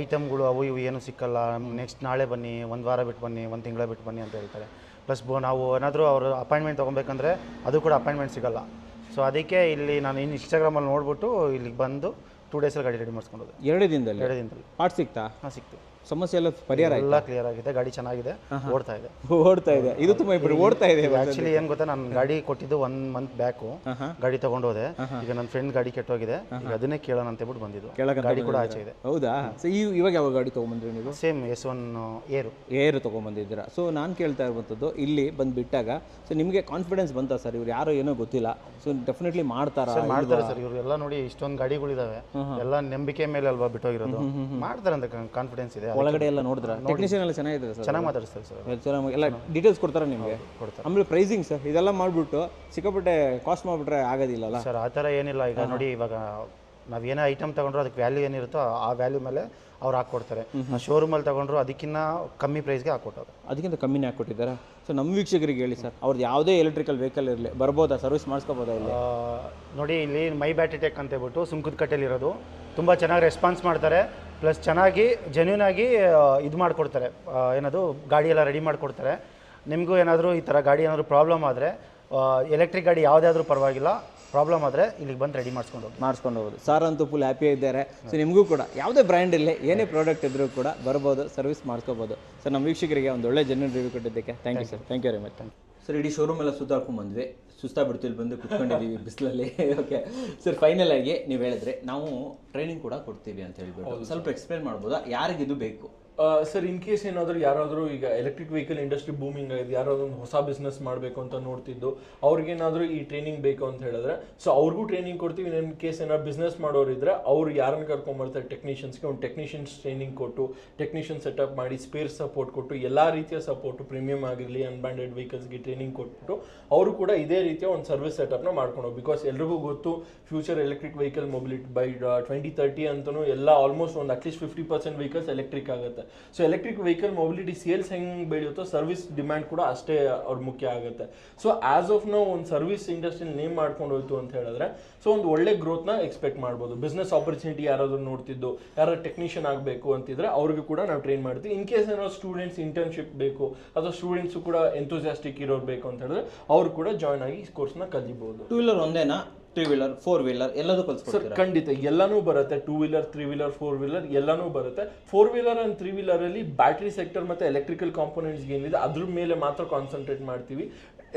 ಐಟಮ್ಗಳು ಅವು ಇವು ಏನೂ ಸಿಕ್ಕಲ್ಲ. ನೆಕ್ಸ್ಟ್ ನಾಳೆ ಬನ್ನಿ ಒಂದು ವಾರ ಬಿಟ್ಟು ಬನ್ನಿ ಒಂದು ತಿಂಗಳ ಬಿಟ್ಟು ಬನ್ನಿ ಅಂತ ಹೇಳ್ತಾರೆ. ಪ್ಲಸ್ ಬೋ ನಾವು ಏನಾದರೂ ಅವರು ಅಪಾಯಿಂಟ್ಮೆಂಟ್ ತೊಗೊಬೇಕಂದ್ರೆ ಅದು ಕೂಡ ಅಪಾಯಿಂಟ್ಮೆಂಟ್ ಸಿಗಲ್ಲ. ಸೊ ಅದಕ್ಕೆ ಇಲ್ಲಿ ನಾನು ಇನ್ನು ಇನ್ಸ್ಟಾಗ್ರಾಮಲ್ಲಿ ನೋಡ್ಬಿಟ್ಟು ಇಲ್ಲಿಗೆ ಬಂದು ಟೂ ಡೇಸಲ್ಲಿ ಗಾಡಿ ರೆಡಿ ಮಾಡಿಸ್ಕೊಂಡು
ಎರಡು ದಿನದಲ್ಲಿ?
ಎರಡು ದಿನದಲ್ಲಿ.
ಪಾರ್ಟ್ ಸಿಗ್ತಾ?
ಹಾಂ ಸಿಕ್ತು.
ಸಮಸ್ಯೆ ಎಲ್ಲ ಪರಿಹಾರ
ಎಲ್ಲ ಕ್ಲಿಯರ್ ಆಗಿದೆ ಗಾಡಿ ಚೆನ್ನಾಗಿದೆ ಓಡ್ತಾ ಇದೆ.
ಓಡ್ತಾ ಇದೆ. ಇದು ತುಂಬಾ ಇಬ್ಬರು ಓಡ್ತಾ ಇದೆ.
ಆಕ್ಚುಲಿ ಏನ್ ಗೊತ್ತಾ ನಾನು ಗಾಡಿ ಕೊಟ್ಟಿದ್ದು ಒನ್ ಮಂತ್ ಬ್ಯಾಕು ಗಾಡಿ ತಗೊಂಡೋದೆ ಈಗ ನನ್ನ ಫ್ರೆಂಡ್ ಗಾಡಿ ಕೆಟ್ಟೋಗಿದೆ. ಈಗ ಅದನ್ನೇ ಕೇಳೋಣ ಅಂತ ಹೇಳ್ಬಿಟ್ಟು ಬಂದಿದ್ದು. ಗಾಡಿ ಕೂಡ ಆಚೆ ಇದೆ.
ಹೌದಾ? ಸೊ ಈ ಇವಾಗ ಯಾವ ಗಾಡಿ ತಗೊಂಡ್ಬಂದ್ರಿ ನೀವು?
ಸೇಮ್ ಎಸ್ ಒನ್ ಏರು
ಏರು ತಗೊಂಡ್ಬಂದಿದ್ದೀರಾ ಸೊ ನಾನು ಕೇಳ್ತಾ ಇರುವಂಥದ್ದು ಇಲ್ಲಿ ಬಂದು ಬಿಟ್ಟಾಗ ಸೊ ನಿಮಗೆ ಕಾನ್ಫಿಡೆನ್ಸ್ ಬಂತಾ ಸರ್? ಇವ್ರು ಯಾರೋ ಏನೋ ಗೊತ್ತಿಲ್ಲ. ಸೊ ಡೆಫಿನೆಟ್ಲಿ ಮಾಡ್ತಾರಾ?
ಮಾಡ್ತಾರೆ ಸರ್. ಇವ್ರು ಎಲ್ಲ ನೋಡಿ ಇಷ್ಟೊಂದು ಗಾಡಿಗಳಿದಾವೆ. ಎಲ್ಲ ನಂಬಿಕೆ ಮೇಲೆ ಅಲ್ವಾ ಬಿಟ್ಟೋಗಿರೋದು? ಮಾಡ್ತಾರೆ ಅಂತ ಕಾನ್ಫಿಡೆನ್ಸ್ ಇದೆ.
ಒಳಗಡೆ ಎಲ್ಲ ನೋಡಿದ್ರೆ? ಟೆಕ್ನಿಷಿಯನ್ ಎಲ್ಲ ಚೆನ್ನಾಗಿದೆ ಸರ್.
ಚೆನ್ನಾಗಿ ಮಾತಾಡ್ತಾರೆ ಸರ್.
ಚೆನ್ನಾಗಿ ಎಲ್ಲ ಡೀಟೇಲ್ಸ್ ಕೊಡ್ತಾರೆ ನಿಮಗೆ.
ಕೊಡ್ತಾರೆ.
ಆಮೇಲೆ ಪ್ರೈಸಿಂಗ್ ಸರ್ ಇದೆಲ್ಲ ಮಾಡಿಬಿಟ್ಟು ಸಿಕ್ಕಾಪಟ್ಟೆ ಕಾಸ್ಟ್ ಮಾಡಿಬಿಟ್ರೆ ಆಗೋದಿಲ್ಲಲ್ಲ?
ಸರ್ ಆ ಥರ ಏನಿಲ್ಲ. ಈಗ ನೋಡಿ ಇವಾಗ ನಾವು ಏನೇ ಐಟಮ್ ತಗೊಂಡ್ರು ಅದಕ್ಕೆ ವ್ಯಾಲ್ಯೂ ಏನಿರುತ್ತೋ ಆ ವ್ಯಾಲ್ಯೂ ಮೇಲೆ ಅವ್ರು ಹಾಕ್ಕೊಡ್ತಾರೆ. ಶೋರೂಮಲ್ಲಿ ತಗೊಂಡ್ರು ಅದಕ್ಕಿಂತ ಕಮ್ಮಿ ಪ್ರೈಸ್ಗೆ ಹಾಕ್ಕೊಟ್ಟವ್ರು.
ಅದಕ್ಕಿಂತ ಕಮ್ಮಿನೇ ಹಾಕ್ಕೊಟ್ಟಿದ್ದಾರೆ. ಸೊ ನಮ್ಮ ವೀಕ್ಷಕರಿಗೆ ಹೇಳಿ ಸರ್ ಅವ್ರದ್ದು ಯಾವುದೇ ಎಲೆಕ್ಟ್ರಿಕಲ್ ವೆಹಿಕಲ್ ಇರಲಿ ಬರ್ಬೋದಾ? ಸರ್ವಿಸ್ ಮಾಡಿಸ್ಕೋಬೋದಾ ಇಲ್ಲಿ?
ನೋಡಿ ಇಲ್ಲಿ ಮೈ ಬ್ಯಾಟ್ರಿ ಟೆಕ್ ಅಂತ ಹೇಳ್ಬಿಟ್ಟು ಸುಂಕದ ಕಟ್ಟೆಲಿರೋದು ತುಂಬ ಚೆನ್ನಾಗಿ ರೆಸ್ಪಾನ್ಸ್ ಮಾಡ್ತಾರೆ. ಪ್ಲಸ್ ಚೆನ್ನಾಗಿ ಜೆನ್ಯೂನ್ ಆಗಿ ಇದು ಮಾಡಿಕೊಡ್ತಾರೆ. ಏನದು ಗಾಡಿ ಎಲ್ಲ ರೆಡಿ ಮಾಡಿಕೊಡ್ತಾರೆ. ನಿಮಗೂ ಏನಾದರೂ ಈ ಥರ ಗಾಡಿ ಏನಾದರೂ ಪ್ರಾಬ್ಲಮ್ ಆದರೆ ಎಲೆಕ್ಟ್ರಿಕ್ ಗಾಡಿ ಯಾವುದಾದ್ರೂ ಪರವಾಗಿಲ್ಲ ಪ್ರಾಬ್ಲಮ್ ಆದರೆ ಇಲ್ಲಿಗೆ ಬಂದು ರೆಡಿ ಮಾಡಿಸ್ಕೊಂಡು ಹೋಗಿ
ಮಾಡಿಸ್ಕೊಂಡು ಹೋಗೋದು. ಸರ್ ಅಂತೂ ಫುಲ್ ಹ್ಯಾಪಿ ಇದ್ದಾರೆ. ಸೊ ನಿಮಗೂ ಕೂಡ, ಯಾವುದೇ ಬ್ರ್ಯಾಂಡ್ ಇರಲಿ, ಏನೇ ಪ್ರಾಡಕ್ಟ್ ಇದ್ದರೂ ಕೂಡ ಬರ್ಬೋದು ಸರ್ವಿಸ್ ಮಾಡ್ಕೋಬೋದು ಸರ್ ನಮ್ಮ ವೀಕ್ಷಕರಿಗೆ ಒಂದು ಒಳ್ಳೆ ಜನ ರಿವ್ಯೂ ಕೊಟ್ಟಿದ್ದಕ್ಕೆ thank you sir thank you very much sir ಇಡೀ ಶೋರೂಮ್ ಎಲ್ಲ ಸುತ್ತಾಡ್ಕೊಂಡು ಬಂದ್ವಿ. ಸುಸ್ತಾ ಬಿಡ್ತೀವಿ ಇಲ್ಲಿ ಬಂದು ಕುತ್ಕೊಂಡಿದ್ದೀವಿ ಬಿಸಿಲಲ್ಲಿ. ಓಕೆ ಸರ್ ಫೈನಲ್ ಆಗಿ ನೀವು ಹೇಳಿದ್ರೆ ನಾವು ಟ್ರೈನಿಂಗ್ ಕೂಡ ಕೊಡ್ತೀವಿ ಅಂತ ಹೇಳ್ಬಿಟ್ಟು ಸ್ವಲ್ಪ ಎಕ್ಸ್ಪ್ಲೇನ್ ಮಾಡ್ಬೋದಾ? ಯಾರಿಗಿದು ಬೇಕು?
ಸರ್ ಇನ್ ಕೇಸ್ ಏನಾದರೂ ಯಾರಾದರೂ ಈಗ ಎಲೆಕ್ಟ್ರಿಕ್ ವೆಹಿಕಲ್ ಇಂಡಸ್ಟ್ರಿ ಬೂಮಿಂಗ್ ಆಗಿದೆ, ಯಾರಾದ್ರೂ ಒಂದು ಹೊಸ ಬಿಸ್ನೆಸ್ ಮಾಡಬೇಕು ಅಂತ ನೋಡ್ತಿದ್ದು ಅವ್ರಿಗೇನಾದರೂ ಈ ಟ್ರೈನಿಂಗ್ ಬೇಕು ಅಂತ ಹೇಳಿದ್ರೆ ಸೊ ಅವ್ರಿಗೂ ಟ್ರೈನಿಂಗ್ ಕೊಡ್ತೀವಿ. ಇನ್ ಕೇಸ್ ಏನಾದ್ರು ಬಿಸ್ನೆಸ್ ಮಾಡೋರಿದ್ರೆ ಅವ್ರು ಯಾರನ್ನು ಕರ್ಕೊಂಬರ್ತಾರೆ? ಟೆಕ್ನಿಷಿಯನ್ಸ್ಗೆ ಒಂದು ಟೆಕ್ನಿಷಿಯನ್ಸ್ ಟ್ರೈನಿಂಗ್ ಕೊಟ್ಟು ಟೆಕ್ನಿಷಿಯನ್ ಸೆಟಪ್ ಮಾಡಿ ಸ್ಪೇರ್ ಸಪೋರ್ಟ್ ಕೊಟ್ಟು, ಎಲ್ಲ ರೀತಿಯ ಸಪೋರ್ಟು ಪ್ರೀಮಿಯಂ ಆಗಿರಲಿ ಅನ್ಬ್ಯಾಂಡೆಡ್ ವೆಹಿಕಲ್ಸ್ಗೆ ಟ್ರೈನಿಂಗ್ ಕೊಟ್ಬಿಟ್ಟು, ಅವರು ಕೂಡ ಇದೇ ರೀತಿಯ ಒಂದು ಸರ್ವಿಸ್ ಸೆಟಪ್ನ ಮಾಡ್ಕೊಂಡು ಬಿಕಾಸ್ ಎಲ್ರಿಗೂ ಗೊತ್ತು future electric vehicle mobility by twenty thirty ಅಂತಲೂ ಎಲ್ಲ ಆಲ್ಮೋಸ್ಟ್ ಒಂದು at least fifty percent vehicles electric ಆಗುತ್ತೆ. So electric vehicle mobility sales ಹೆಂಗೆ ಬೆಳೆಯುತ್ತೋ ಸರ್ವಿಸ್ ಡಿಮ್ಯಾಂಡ್ ಕೂಡ ಅಷ್ಟೇ ಅವ್ರ ಮುಖ್ಯ ಆಗುತ್ತೆ. ಸೊ ಆಸ್ ಆಫ್ ನಾವು ಒಂದು ಸರ್ವಿಸ್ ಇಂಡಸ್ಟ್ರಿ ನೇಮ್ ಮಾಡ್ಕೊಂಡು ಹೋಯ್ತು ಅಂತ ಹೇಳಿದ್ರೆ ಸೊ ಒಂದು ಒಳ್ಳೆ ಗ್ರೋತ್ನ ಎಕ್ಸ್ಪೆಕ್ಟ್ ಮಾಡ್ಬೋದು. ಬಿಸ್ನೆಸ್ ಆಪರ್ಚುನಿಟಿ ಯಾರಾದರೂ ನೋಡ್ತಿದ್ದು ಯಾರು ಟೆಕ್ನಿಷಿಯನ್ ಆಗಬೇಕು ಅಂತಿದ್ರೆ ಅವ್ರಿಗೂ ಕೂಡ ನಾವು ಟ್ರೈನ್ ಮಾಡ್ತೀವಿ. ಇನ್ ಕೇಸ್ ಏನೋ ಸ್ಟೂಡೆಂಟ್ಸ್ ಇಂಟರ್ನ್ಶಿಪ್ ಬೇಕು, ಅಥವಾ ಸ್ಟೂಡೆಂಟ್ಸು ಕೂಡ ಎಂತೂಸಿಯಾಸ್ಟಿಕ್ ಇರೋರು ಬೇಕು ಅಂತ ಹೇಳಿದ್ರೆ ಅವ್ರು ಕೂಡ ಜಾಯ್ನ್ ಆಗಿ ಈ ಕೋರ್ಸ್ನ ಕಲಿಬೋದು.
ಟೂ ವೀಲರ್ ಒಂದೇನಾ? ತ್ರೀ ವೀಲರ್ ಫೋರ್ ವೀಲರ್ ಎಲ್ಲದೂ
ಸರ್
ಕಲ್ಸ್ಕೊಡ್ತೀರಾ
ಖಂಡಿತ. ಎಲ್ಲಾನೂ ಬರುತ್ತೆ. Two wheeler three wheeler four wheeler ಎಲ್ಲಾನೂ ಬರುತ್ತೆ. Four wheeler and three wheeler ಅಲ್ಲಿ ಬ್ಯಾಟ್ರಿ ಸೆಕ್ಟರ್ ಮತ್ತೆ ಎಲೆಕ್ಟ್ರಿಕಲ್ ಕಾಂಪೋನೆಂಟ್ಸ್ ಏನಿದೆ ಅದ್ರ ಮೇಲೆ ಮಾತ್ರ ಕಾನ್ಸಂಟ್ರೇಟ್ ಮಾಡ್ತೀವಿ.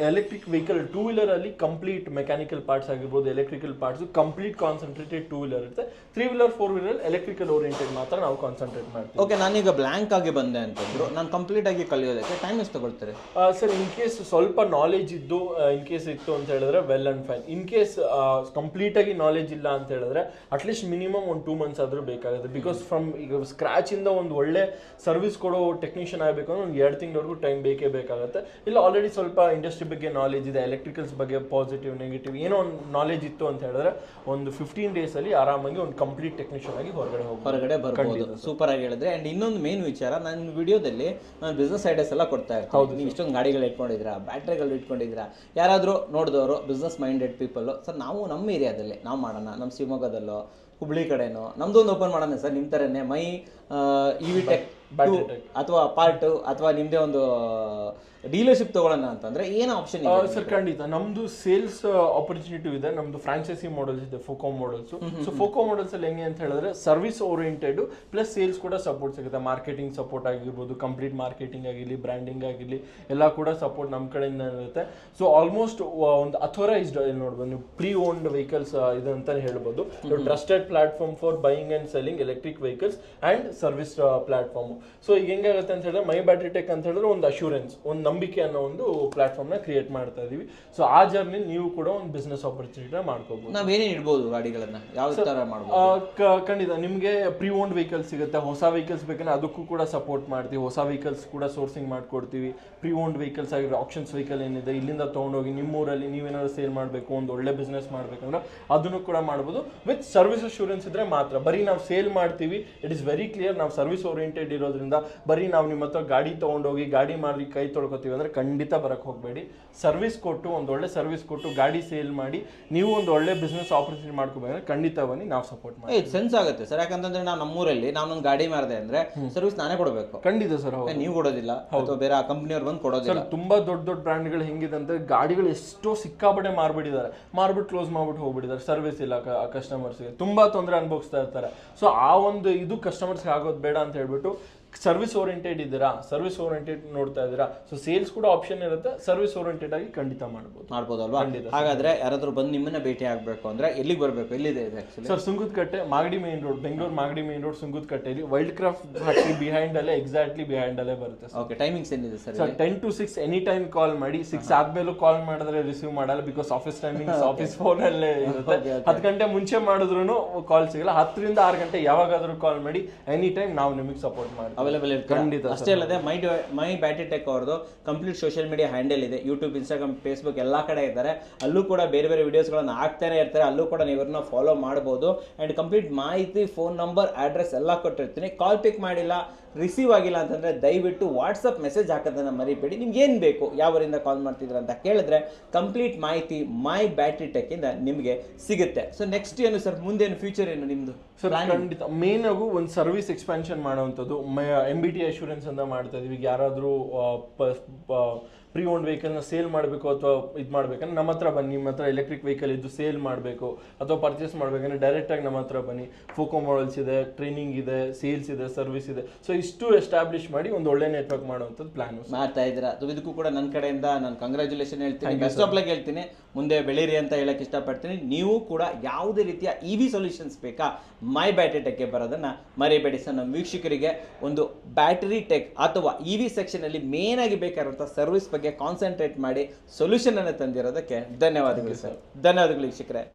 ಎಲೆಕ್ಟ್ರಿಕ್ ವೆಹಿಕಲ್ ಟೂ ವೀಲರ್ ಅಲ್ಲಿ ಕಂಪ್ಲೀಟ್ ಮೆಕ್ಯಾನಿಕಲ್ ಪಾರ್ಟ್ಸ್ ಆಗಿರ್ಬೋದು electrical parts complete concentrated two wheeler ಇರುತ್ತೆ. Three wheeler four wheeler electrical oriented ಮಾತ್ರ ನಾವು ಕಾನ್ಸಂಟ್ರೇಟ್ ಮಾಡ್ತೀವಿ.
ಓಕೆ ನಾನೀಗ ಬ್ಲ್ಯಾಂಕ್ ಆಗಿ ಬಂದೆ ಅಂತಂದ್ರು ನಾನು ಕಂಪ್ಲೀಟ್ ಆಗಿ ಕಲಿಯೋದಕ್ಕೆ ಟೈಮ್ ಎಷ್ಟು ತಗೊಳ್ತಾರೆ?
ಸರ್ ಇನ್ ಕೇಸ್ ಸ್ವಲ್ಪ ನಾಲೆಜ್ ಇದ್ದು ಇನ್ ಕೇಸ್ ಇತ್ತು ಅಂತ ಹೇಳಿದ್ರೆ well and fine in case complete ಆಗಿ ನಾಲೆಜ್ ಇಲ್ಲ ಅಂತ ಹೇಳಿದ್ರೆ ಅಟ್ಲೀಸ್ಟ್ ಮಿನಿಮಮ್ ಒಂದು ಟೂ ಮಂತ್ಸ್ ಆದರೂ ಬೇಕಾಗುತ್ತೆ. ಬಿಕಾಸ್ ಫ್ರಮ್ ಈಗ ಸ್ಕ್ರಾಚ್ ಇಂದ ಒಂದು ಒಳ್ಳೆ ಸರ್ವಿಸ್ ಕೊಡೋ ಟೆಕ್ನಿಷಿಯನ್ ಆಗಬೇಕು ಅಂದ್ರೆ ಒಂದು ಎರಡು ತಿಂಗಳವರೆಗೂ ಟೈಮ್ ಬೇಕೇ ಬೇಕಾಗುತ್ತೆ. ಇಲ್ಲ ಆಲ್ರೆಡಿ ಸ್ವಲ್ಪ ಇಂಡಸ್ಟ್ರಿ ಬಗ್ಗೆ ನಾಲೆಜ್ ಇದೆ ಎಲೆಕ್ಟ್ರಿಕಲ್ಸ್ ಬಗ್ಗೆ ಪಾಸಿಟಿವ್ ನೆಗೆಟಿವ್ ಏನೋ ಒಂದು ನಾಲೆಜ್ ಇತ್ತು ಅಂತ ಹೇಳಿದ್ರೆ ಒಂದು ಫಿಫ್ಟೀನ್ ಡೇಸ್ ಅಲ್ಲಿ ಆರಾಮಾಗಿ ಒಂದು ಕಂಪ್ಲೀಟ್ ಟೆಕ್ನಿಷಿಯನ್ ಆಗಿ ಹೊರಗಡೆ ಹೋಗಿ
ಹೊರಗಡೆ ಬರ್ಬೋದು. ಸೂಪರ್ ಆಗಿ ಹೇಳಿದ್ರೆ. ಅಂಡ್ ಇನ್ನೊಂದು ಮೇನ್ ವಿಚಾರ ನನ್ನ ವಿಡಿಯೋದಲ್ಲಿ ನಾನು ಬಿಸ್ನೆಸ್ ಐಡಿಯಾಸ್ ಎಲ್ಲ ಕೊಡ್ತಾ ಇರ್ತೀನಿ. ಹೌದು ನೀವು ಇಷ್ಟೊಂದು ಗಾಡಿಗಳು ಇಟ್ಕೊಂಡಿದ್ದೀರಾ ಬ್ಯಾಟ್ರಿಗಳು ಇಟ್ಕೊಂಡಿದ್ದೀರಾ ಯಾರಾದರೂ ನೋಡಿದವರು ಬಿಸ್ನೆಸ್ ಮೈಂಡೆಡ್ ಪೀಪಲ್ ಸರ್ ನಾವು ನಮ್ಮ ಏರಿಯಾದಲ್ಲಿ ನಾವು ಮಾಡೋಣ ನಮ್ಮ ಶಿವಮೊಗ್ಗದಲ್ಲೋ ಹುಬ್ಳಿ ಕಡೆನೋ ನಮ್ದು ಒಂದು ಓಪನ್ ಮಾಡೋಣ ಸರ್ ನಿಮ್ಮ ಥರನೇ ಮೈ ಇ ವಿ ಟೆಕ್ ಅಥವಾ ಪಾರ್ಟು ಅಥವಾ ನಿಮ್ಮದೇ ಒಂದು ಡೀಲರ್ಶಿಪ್ ತಗೊಳ್ಳೋಣ ಅಂತಂದ್ರೆ ಏನು ಆಪ್ಷನ್ ಇದೆ
ಸರ್ ಖಂಡಿತ. ನಮ್ದು ಸೇಲ್ಸ್ ಆಪರ್ಚುನಿಟಿ ಇದೆ. ನಮ್ದು ಫ್ರಾಂಚೈಸಿ ಮಾಡೆಲ್ಸ್ ಇದೆ FOCO models so FOCO models ಅಲ್ಲಿ ಹೆಂಗೆ ಅಂತ ಹೇಳಿದ್ರೆ ಸರ್ವಿಸ್ ಓರಿಯೆಂಟೆಡ್ ಪ್ಲಸ್ ಸೇಲ್ಸ್ ಕೂಡ ಸಪೋರ್ಟ್ ಸಿಗುತ್ತೆ. ಮಾರ್ಕೆಟಿಂಗ್ ಸಪೋರ್ಟ್ ಆಗಿರ್ಬೋದು ಕಂಪ್ಲೀಟ್ ಮಾರ್ಕೆಟಿಂಗ್ ಆಗಿರಲಿ ಬ್ರ್ಯಾಂಡಿಂಗ್ ಆಗಿರಲಿ ಎಲ್ಲ ಕೂಡ ಸಪೋರ್ಟ್ ನಮ್ಮ ಕಡೆಯಿಂದ ಇರುತ್ತೆ. ಸೊ ಆಲ್ಮೋಸ್ಟ್ ಒಂದು ಅಥೋರೈಸ್ಡ್ ನೋಡ್ಬೋದು ನೀವು ಪ್ರೀ ಓನ್ಡ್ ವೆಹಿಕಲ್ಸ್ ಇದೆ ಅಂತ ಹೇಳ್ಬೋದು. Trusted platform for buying and selling electric vehicles and service platform so ಈಗ ಹೆಂಗಾಗುತ್ತೆ ಅಂತ ಹೇಳಿದ್ರೆ ಮೈ ಬ್ಯಾಟ್ರಿ ಟೆಕ್ ಅಂತ ಹೇಳಿದ್ರೆ ಒಂದು ಅಶೂರೆನ್ಸ್ ಒಂದು ನಂಬಿಕೆ ಅನ್ನೋ ಒಂದು ಪ್ಲಾಟ್ಫಾರ್ಮ್ನ ಕ್ರಿಯೇಟ್ ಮಾಡ್ತಾ ಇದೀವಿ. ಸೊ ಆ ಜರ್ನಿ ನೀವು ಕೂಡ ಒಂದು ಬಿಸ್ನೆಸ್ ಆಪರ್ಚುನಿಟಿನ ಮಾಡ್ಕೋಬಹುದು
ನಾವೇನೇ ಇಡ್ಬೋದು ಗಾಡಿಗಳನ್ನ? ಯಾವ ತರ ಮಾಡ್ಬೋದು?
ಖಂಡಿತ. ನಿಮಗೆ ಪ್ರೀ ಓನ್ಡ್ ವೆಹಿಕಲ್ಸ್ ಸಿಗುತ್ತೆ. ಹೊಸ ವೆಹಿಕಲ್ಸ್ ಬೇಕಂದ್ರೆ ಅದಕ್ಕೂ ಕೂಡ ಸಪೋರ್ಟ್ ಮಾಡ್ತೀವಿ. ಹೊಸ ವೆಹಿಕಲ್ಸ್ ಕೂಡ ಸೋರ್ಸಿಂಗ್ ಮಾಡ್ಕೊಡ್ತೀವಿ. ಪ್ರೀ ಓನ್ಡ್ ವೆಹಿಕಲ್ಸ್ ಆಗಿರೋ ಆಪ್ಷನ್ಸ್ ವೆಹಿಕಲ್ ಏನಿದೆ ಇಲ್ಲಿಂದ ತೊಗೊಂಡೋಗಿ ನಿಮ್ಮೂರಲ್ಲಿ ನೀವೇನಾದ್ರು ಸೇಲ್ ಮಾಡಬೇಕು ಒಂದು ಒಳ್ಳೆ ಬಿಸ್ನೆಸ್ ಮಾಡ್ಬೇಕಂದ್ರೆ ಅದನ್ನು ಕೂಡ ಮಾಡ್ಬೋದು. ವಿತ್ ಸರ್ವಿಸ್ ಅಶೂರೆನ್ಸ್ ಇದ್ರೆ ಮಾತ್ರ. ಬರೀ ನಾವು ಸೇಲ್ ಮಾಡ್ತೀವಿ. ಇಟ್ ಇಸ್ ವೆರಿ ಕ್ಲಿಯರ್ ನಾವು ಸರ್ವಿಸ್ ಓರಿಯೆಂಟೆಡ್ ಇರೋದ್ರಿಂದ ಬರೀ ನಾವು ನಿಮ್ಮ ಹತ್ರ ಗಾಡಿ ತೊಗೊಂಡೋಗಿ ಗಾಡಿ ಮಾಡಿ ಕೈ ತೊಳ್ಕೊತೀವಿ. ಅಂದ್ರೆ ಖಂಡಿತ ಬರೋಕ್ಕೆ ಹೋಗಬೇಡಿ. ಸರ್ವಿಸ್ ಕೊಟ್ಟು ಒಂದು ಒಳ್ಳೆ ಸರ್ವಿಸ್ ಕೊಟ್ಟು ಗಾಡಿ ಸೇಲ್ ಮಾಡಿ ನೀವು ಒಂದು ಒಳ್ಳೆ ಬಿಸ್ನೆಸ್ ಆಪರ್ಚುನಿಟಿ ಮಾಡ್ಕೋಬೇಕಂದ್ರೆ ಖಂಡಿತ ಬನ್ನಿ ನಾವು ಸಪೋರ್ಟ್ ಮಾಡಿ
ಏ ಸೆನ್ಸ್ ಆಗುತ್ತೆ ಸರ್. ಯಾಕಂತಂದ್ರೆ ನಾವು ನಮ್ಮೂರಲ್ಲಿ ನಾನೊಂದು ಗಾಡಿ ಮಾರಿದೆ ಅಂದ್ರೆ ಸರ್ವಿಸ್ ನಾನೇ ಕೊಡಬೇಕು.
ಖಂಡಿತ ಸರ್ ಹೌದು.
ನೀವು ಕೊಡೋದಿಲ್ಲ. ಅಥವಾ ಬೇರೆ ಆ ಕಂಪ್ನಿಯವ್ರು ಬಂದು ಕೊಡೋದಿಲ್ಲ.
ಸರ್ ತುಂಬಾ ದೊಡ್ಡ ದೊಡ್ಡ ಬ್ರ್ಯಾಂಡ್ಗಳು ಹೆಂಗಿದೆ ಅಂದ್ರೆ ಗಾಡಿಗಳು ಎಷ್ಟೋ ಸಿಕ್ಕಾಪಟ್ಟೆ ಮಾರ್ಬಿಟ್ಟಿದ್ದಾರೆ. ಮಾರ್ಬಿಟ್ಟು ಕ್ಲೋಸ್ ಮಾಡ್ಬಿಟ್ಟು ಹೋಗ್ಬಿಟ್ಟಿದ್ದಾರೆ. ಸರ್ವಿಸ್ ಇಲ್ಲ ಕಸ್ಟಮರ್ಸ್ಗೆ ತುಂಬಾ ತೊಂದರೆ ಅನುಭವಿಸ್ತಾ ಇರ್ತಾರೆ. ಸೊ ಆ ಒಂದು ಇದು ಕಸ್ಟಮರ್ಸ್ಗೆ ಆಗೋದು ಬೇಡ ಅಂತ ಹೇಳ್ಬಿಟ್ಟು ಸರ್ವಿಸ್ ಓರಿಯೆಂಟೆಡ್ ಇದ್ದೀರಾ ಸರ್ವಿಸ್ ಓರಿಯೆಂಟೆಡ್ ನೋಡ್ತಾ ಇದ್ದೀರಾ ಸೊ ಸೇಲ್ಸ್ ಕೂಡ ಆಪ್ಷನ್ ಇರುತ್ತೆ ಸರ್ವಿಸ್ ಓರಿಯೆಂಟೆಡ್ ಆಗಿ ಖಂಡಿತ ಮಾಡ್ಬೋದು.
ಮಾಡ್ಬೋದಲ್ವಾ
ಅಲ್ವಾ?
ಹಾಗಾದ್ರೆ ಯಾರಾದ್ರೂ ಬಂದು ನಿಮ್ಮನ್ನ ಭೇಟಿ ಆಗ್ಬೇಕು ಅಂದ್ರೆ ಎಲ್ಲಿಗೆ ಬರಬೇಕು? ಎಲ್ಲಿದೆ ಇದೆ
sir Sunkadakatte Magadi main road Bengaluru Magadi main road ಸುಂಗುದ್ಕಟ್ಟೆಯಲ್ಲಿ Wildcraft factory behind ಅಲ್ಲೇ ಎಕ್ಸಾಕ್ಟ್ಲಿ ಬಿಹೈಂಡ್ ಅಲ್ಲೇ ಬರುತ್ತೆ
ಓಕೆ ಟೈಮಿಂಗ್ಸ್ ಏನಿದೆ sir
sir ten to six any time call ಮಾಡಿ ಸಿಕ್ಸ್ ಆದ್ಮೇಲೂ ಕಾಲ್ ಮಾಡಿದ್ರೆ ರಿಸೀವ್ ಮಾಡಲ್ಲ because office timings office phone ಅಲ್ಲೇ ಇರುತ್ತೆ. ಹತ್ತು ಗಂಟೆ ಮುಂಚೆ ಮಾಡಿದ್ರು ಕಾಲ್ ಸಿಗಲ್ಲ. ಹತ್ತರಿಂದ ಆರು ಗಂಟೆ ಯಾವಾಗಾದ್ರೂ ಕಾಲ್ ಮಾಡಿ ಎನಿ ಟೈಮ್ ನಾವು ನಿಮಗೆ ಸಪೋರ್ಟ್ ಮಾಡ್ತೀವಿ.
ಅವೈಲೇಬಲ್
ಖಂಡಿತ
ಅಷ್ಟೇ ಅಲ್ಲದೆ ಮೈ ಮೈ ಬ್ಯಾಟಿ ಟೆಕ್ ಅವ್ರದ್ದು ಕಂಪ್ಲೀಟ್ ಸೋಷಿಯಲ್ ಮೀಡಿಯಾ ಹ್ಯಾಂಡಲ್ ಇದೆ. ಯೂಟ್ಯೂಬ್ ಇನ್ಸ್ಟಾಗ್ರಾಮ್ ಫೇಸ್ಬುಕ್ ಎಲ್ಲ ಕಡೆ ಇದ್ದಾರೆ. ಅಲ್ಲೂ ಕೂಡ ಬೇರೆ ಬೇರೆ ವಿಡಿಯೋಸ್ಗಳನ್ನು ಹಾಕ್ತಾನೆ ಇರ್ತಾರೆ. ಅಲ್ಲೂ ಕೂಡ ನೀವು ಇವ್ರನ್ನ ಫಾಲೋ ಮಾಡ್ಬೋದು. ಆ್ಯಂಡ್ ಕಂಪ್ಲೀಟ್ ಮಾಹಿತಿ ಫೋನ್ ನಂಬರ್ ಅಡ್ರೆಸ್ ಎಲ್ಲ ಕೊಟ್ಟಿರ್ತೀನಿ. ಕಾಲ್ ಪಿಕ್ ಮಾಡಿಲ್ಲ ರಿಸೀವ್ ಆಗಿಲ್ಲ ಅಂತಂದರೆ ದಯವಿಟ್ಟು ವಾಟ್ಸಪ್ ಮೆಸೇಜ್ ಹಾಕೋದನ್ನು ಮರಿಬೇಡಿ. ನಿಮ್ಗೆ ಏನು ಬೇಕು ಯಾವರಿಂದ ಕಾಲ್ ಮಾಡ್ತಿದ್ರ ಅಂತ ಕೇಳಿದ್ರೆ ಕಂಪ್ಲೀಟ್ ಮಾಹಿತಿ ಮೈ ಬ್ಯಾಟ್ರಿ ಟೆಕ್ಕಿಂದ ನಿಮಗೆ ಸಿಗುತ್ತೆ. ಸೊ ನೆಕ್ಸ್ಟ್ ಏನು ಸರ್? ಮುಂದೇನು ಫ್ಯೂಚರ್ ಏನು ನಿಮ್ಮದು
ಸರ್ ಖಂಡಿತ. ಮೇನ್ ಆಗು ಒಂದು ಸರ್ವಿಸ್ ಎಕ್ಸ್ಪಾನ್ಷನ್ ಮಾಡುವಂಥದ್ದು. ಎಂ ಬಿ ಟಿ ಅಶ್ಯೂರೆನ್ಸ್ ಅಂತ ಮಾಡ್ತಾ ಇದೀವಿ. ಈಗ ಯಾರಾದರೂ ಪ್ರೀ ಓನ್ ವೆಹಿಕಲ್ನ ಸೇಲ್ ಮಾಡಬೇಕು ಅಥವಾ ಇದು ಮಾಡ್ಬೇಕಂದ್ರೆ ನಮ್ಮ ಹತ್ರ ಬನ್ನಿ ನಿಮ್ಮ ಹತ್ರ ಎಲೆಕ್ಟ್ರಿಕ್ ವೆಹಿಕಲ್ ಇದ್ದು ಸೇಲ್ ಮಾಡಬೇಕು ಅಥವಾ ಪರ್ಚೇಸ್ ಮಾಡಬೇಕಂದ್ರೆ ಡೈರೆಕ್ಟಾಗಿ ನಮ್ಮ ಹತ್ರ ಬನ್ನಿ. ಫೋಕೋ ಮಾಡಲ್ಸ್ ಇದೆ ಟ್ರೈನಿಂಗ್ ಇದೆ ಸೇಲ್ಸ್ ಇದೆ ಸರ್ವಿಸ್ ಇದೆ. ಸೊ ಇಷ್ಟು ಎಸ್ಟಾಬ್ಲಿಷ್ ಮಾಡಿ ಒಂದು ಒಳ್ಳೆ ನೆಟ್ವರ್ಕ್ ಮಾಡುವಂಥದ್ದು ಪ್ಲಾನ್
ಮಾಡ್ತಾ ಇದ್ದೀರಾ? ಅದು ಇದಕ್ಕೂ ಕೂಡ ನನ್ನ ಕಡೆಯಿಂದ ನಾನು ಕಂಗ್ರ್ಯಾಚುಲೇಷನ್ ಹೇಳ್ತೀನಿ. ಬೆಸ್ಟ್ ಆಫ್ ಲಕ್ ಹೇಳ್ತೀನಿ. ಮುಂದೆ ಬೆಳೀರಿ ಅಂತ ಹೇಳಕ್ ಇಷ್ಟಪಡ್ತೀನಿ. ನೀವು ಕೂಡ ಯಾವುದೇ ರೀತಿಯ ಇ ವಿ ಸೊಲ್ಯೂಷನ್ಸ್ ಬೇಕಾ? ಮೈ ಬ್ಯಾಟ್ರಿ ಟೆಕ್ಗೆ ಬರೋದನ್ನು ಮರಿಬೇಡಿ ಸರ್. ನಮ್ಮ ವೀಕ್ಷಕರಿಗೆ ಒಂದು ಬ್ಯಾಟರಿ ಟೆಕ್ ಅಥವಾ ಇ ವಿ ಸೆಕ್ಷನಲ್ಲಿ ಮೇನ್ ಆಗಿ ಬೇಕಾಗಿರುವಂಥ ಸರ್ವಿಸ್ ಬಗ್ಗೆ ಕಾನ್ಸಂಟ್ರೇಟ್ ಮಾಡಿ ಸೊಲ್ಯೂಷನ್ ಅನ್ನು ತಂದಿರೋದಕ್ಕೆ ಧನ್ಯವಾದಗಳು ಸರ್. ಧನ್ಯವಾದಗಳು ವೀಕ್ಷಕರೇ.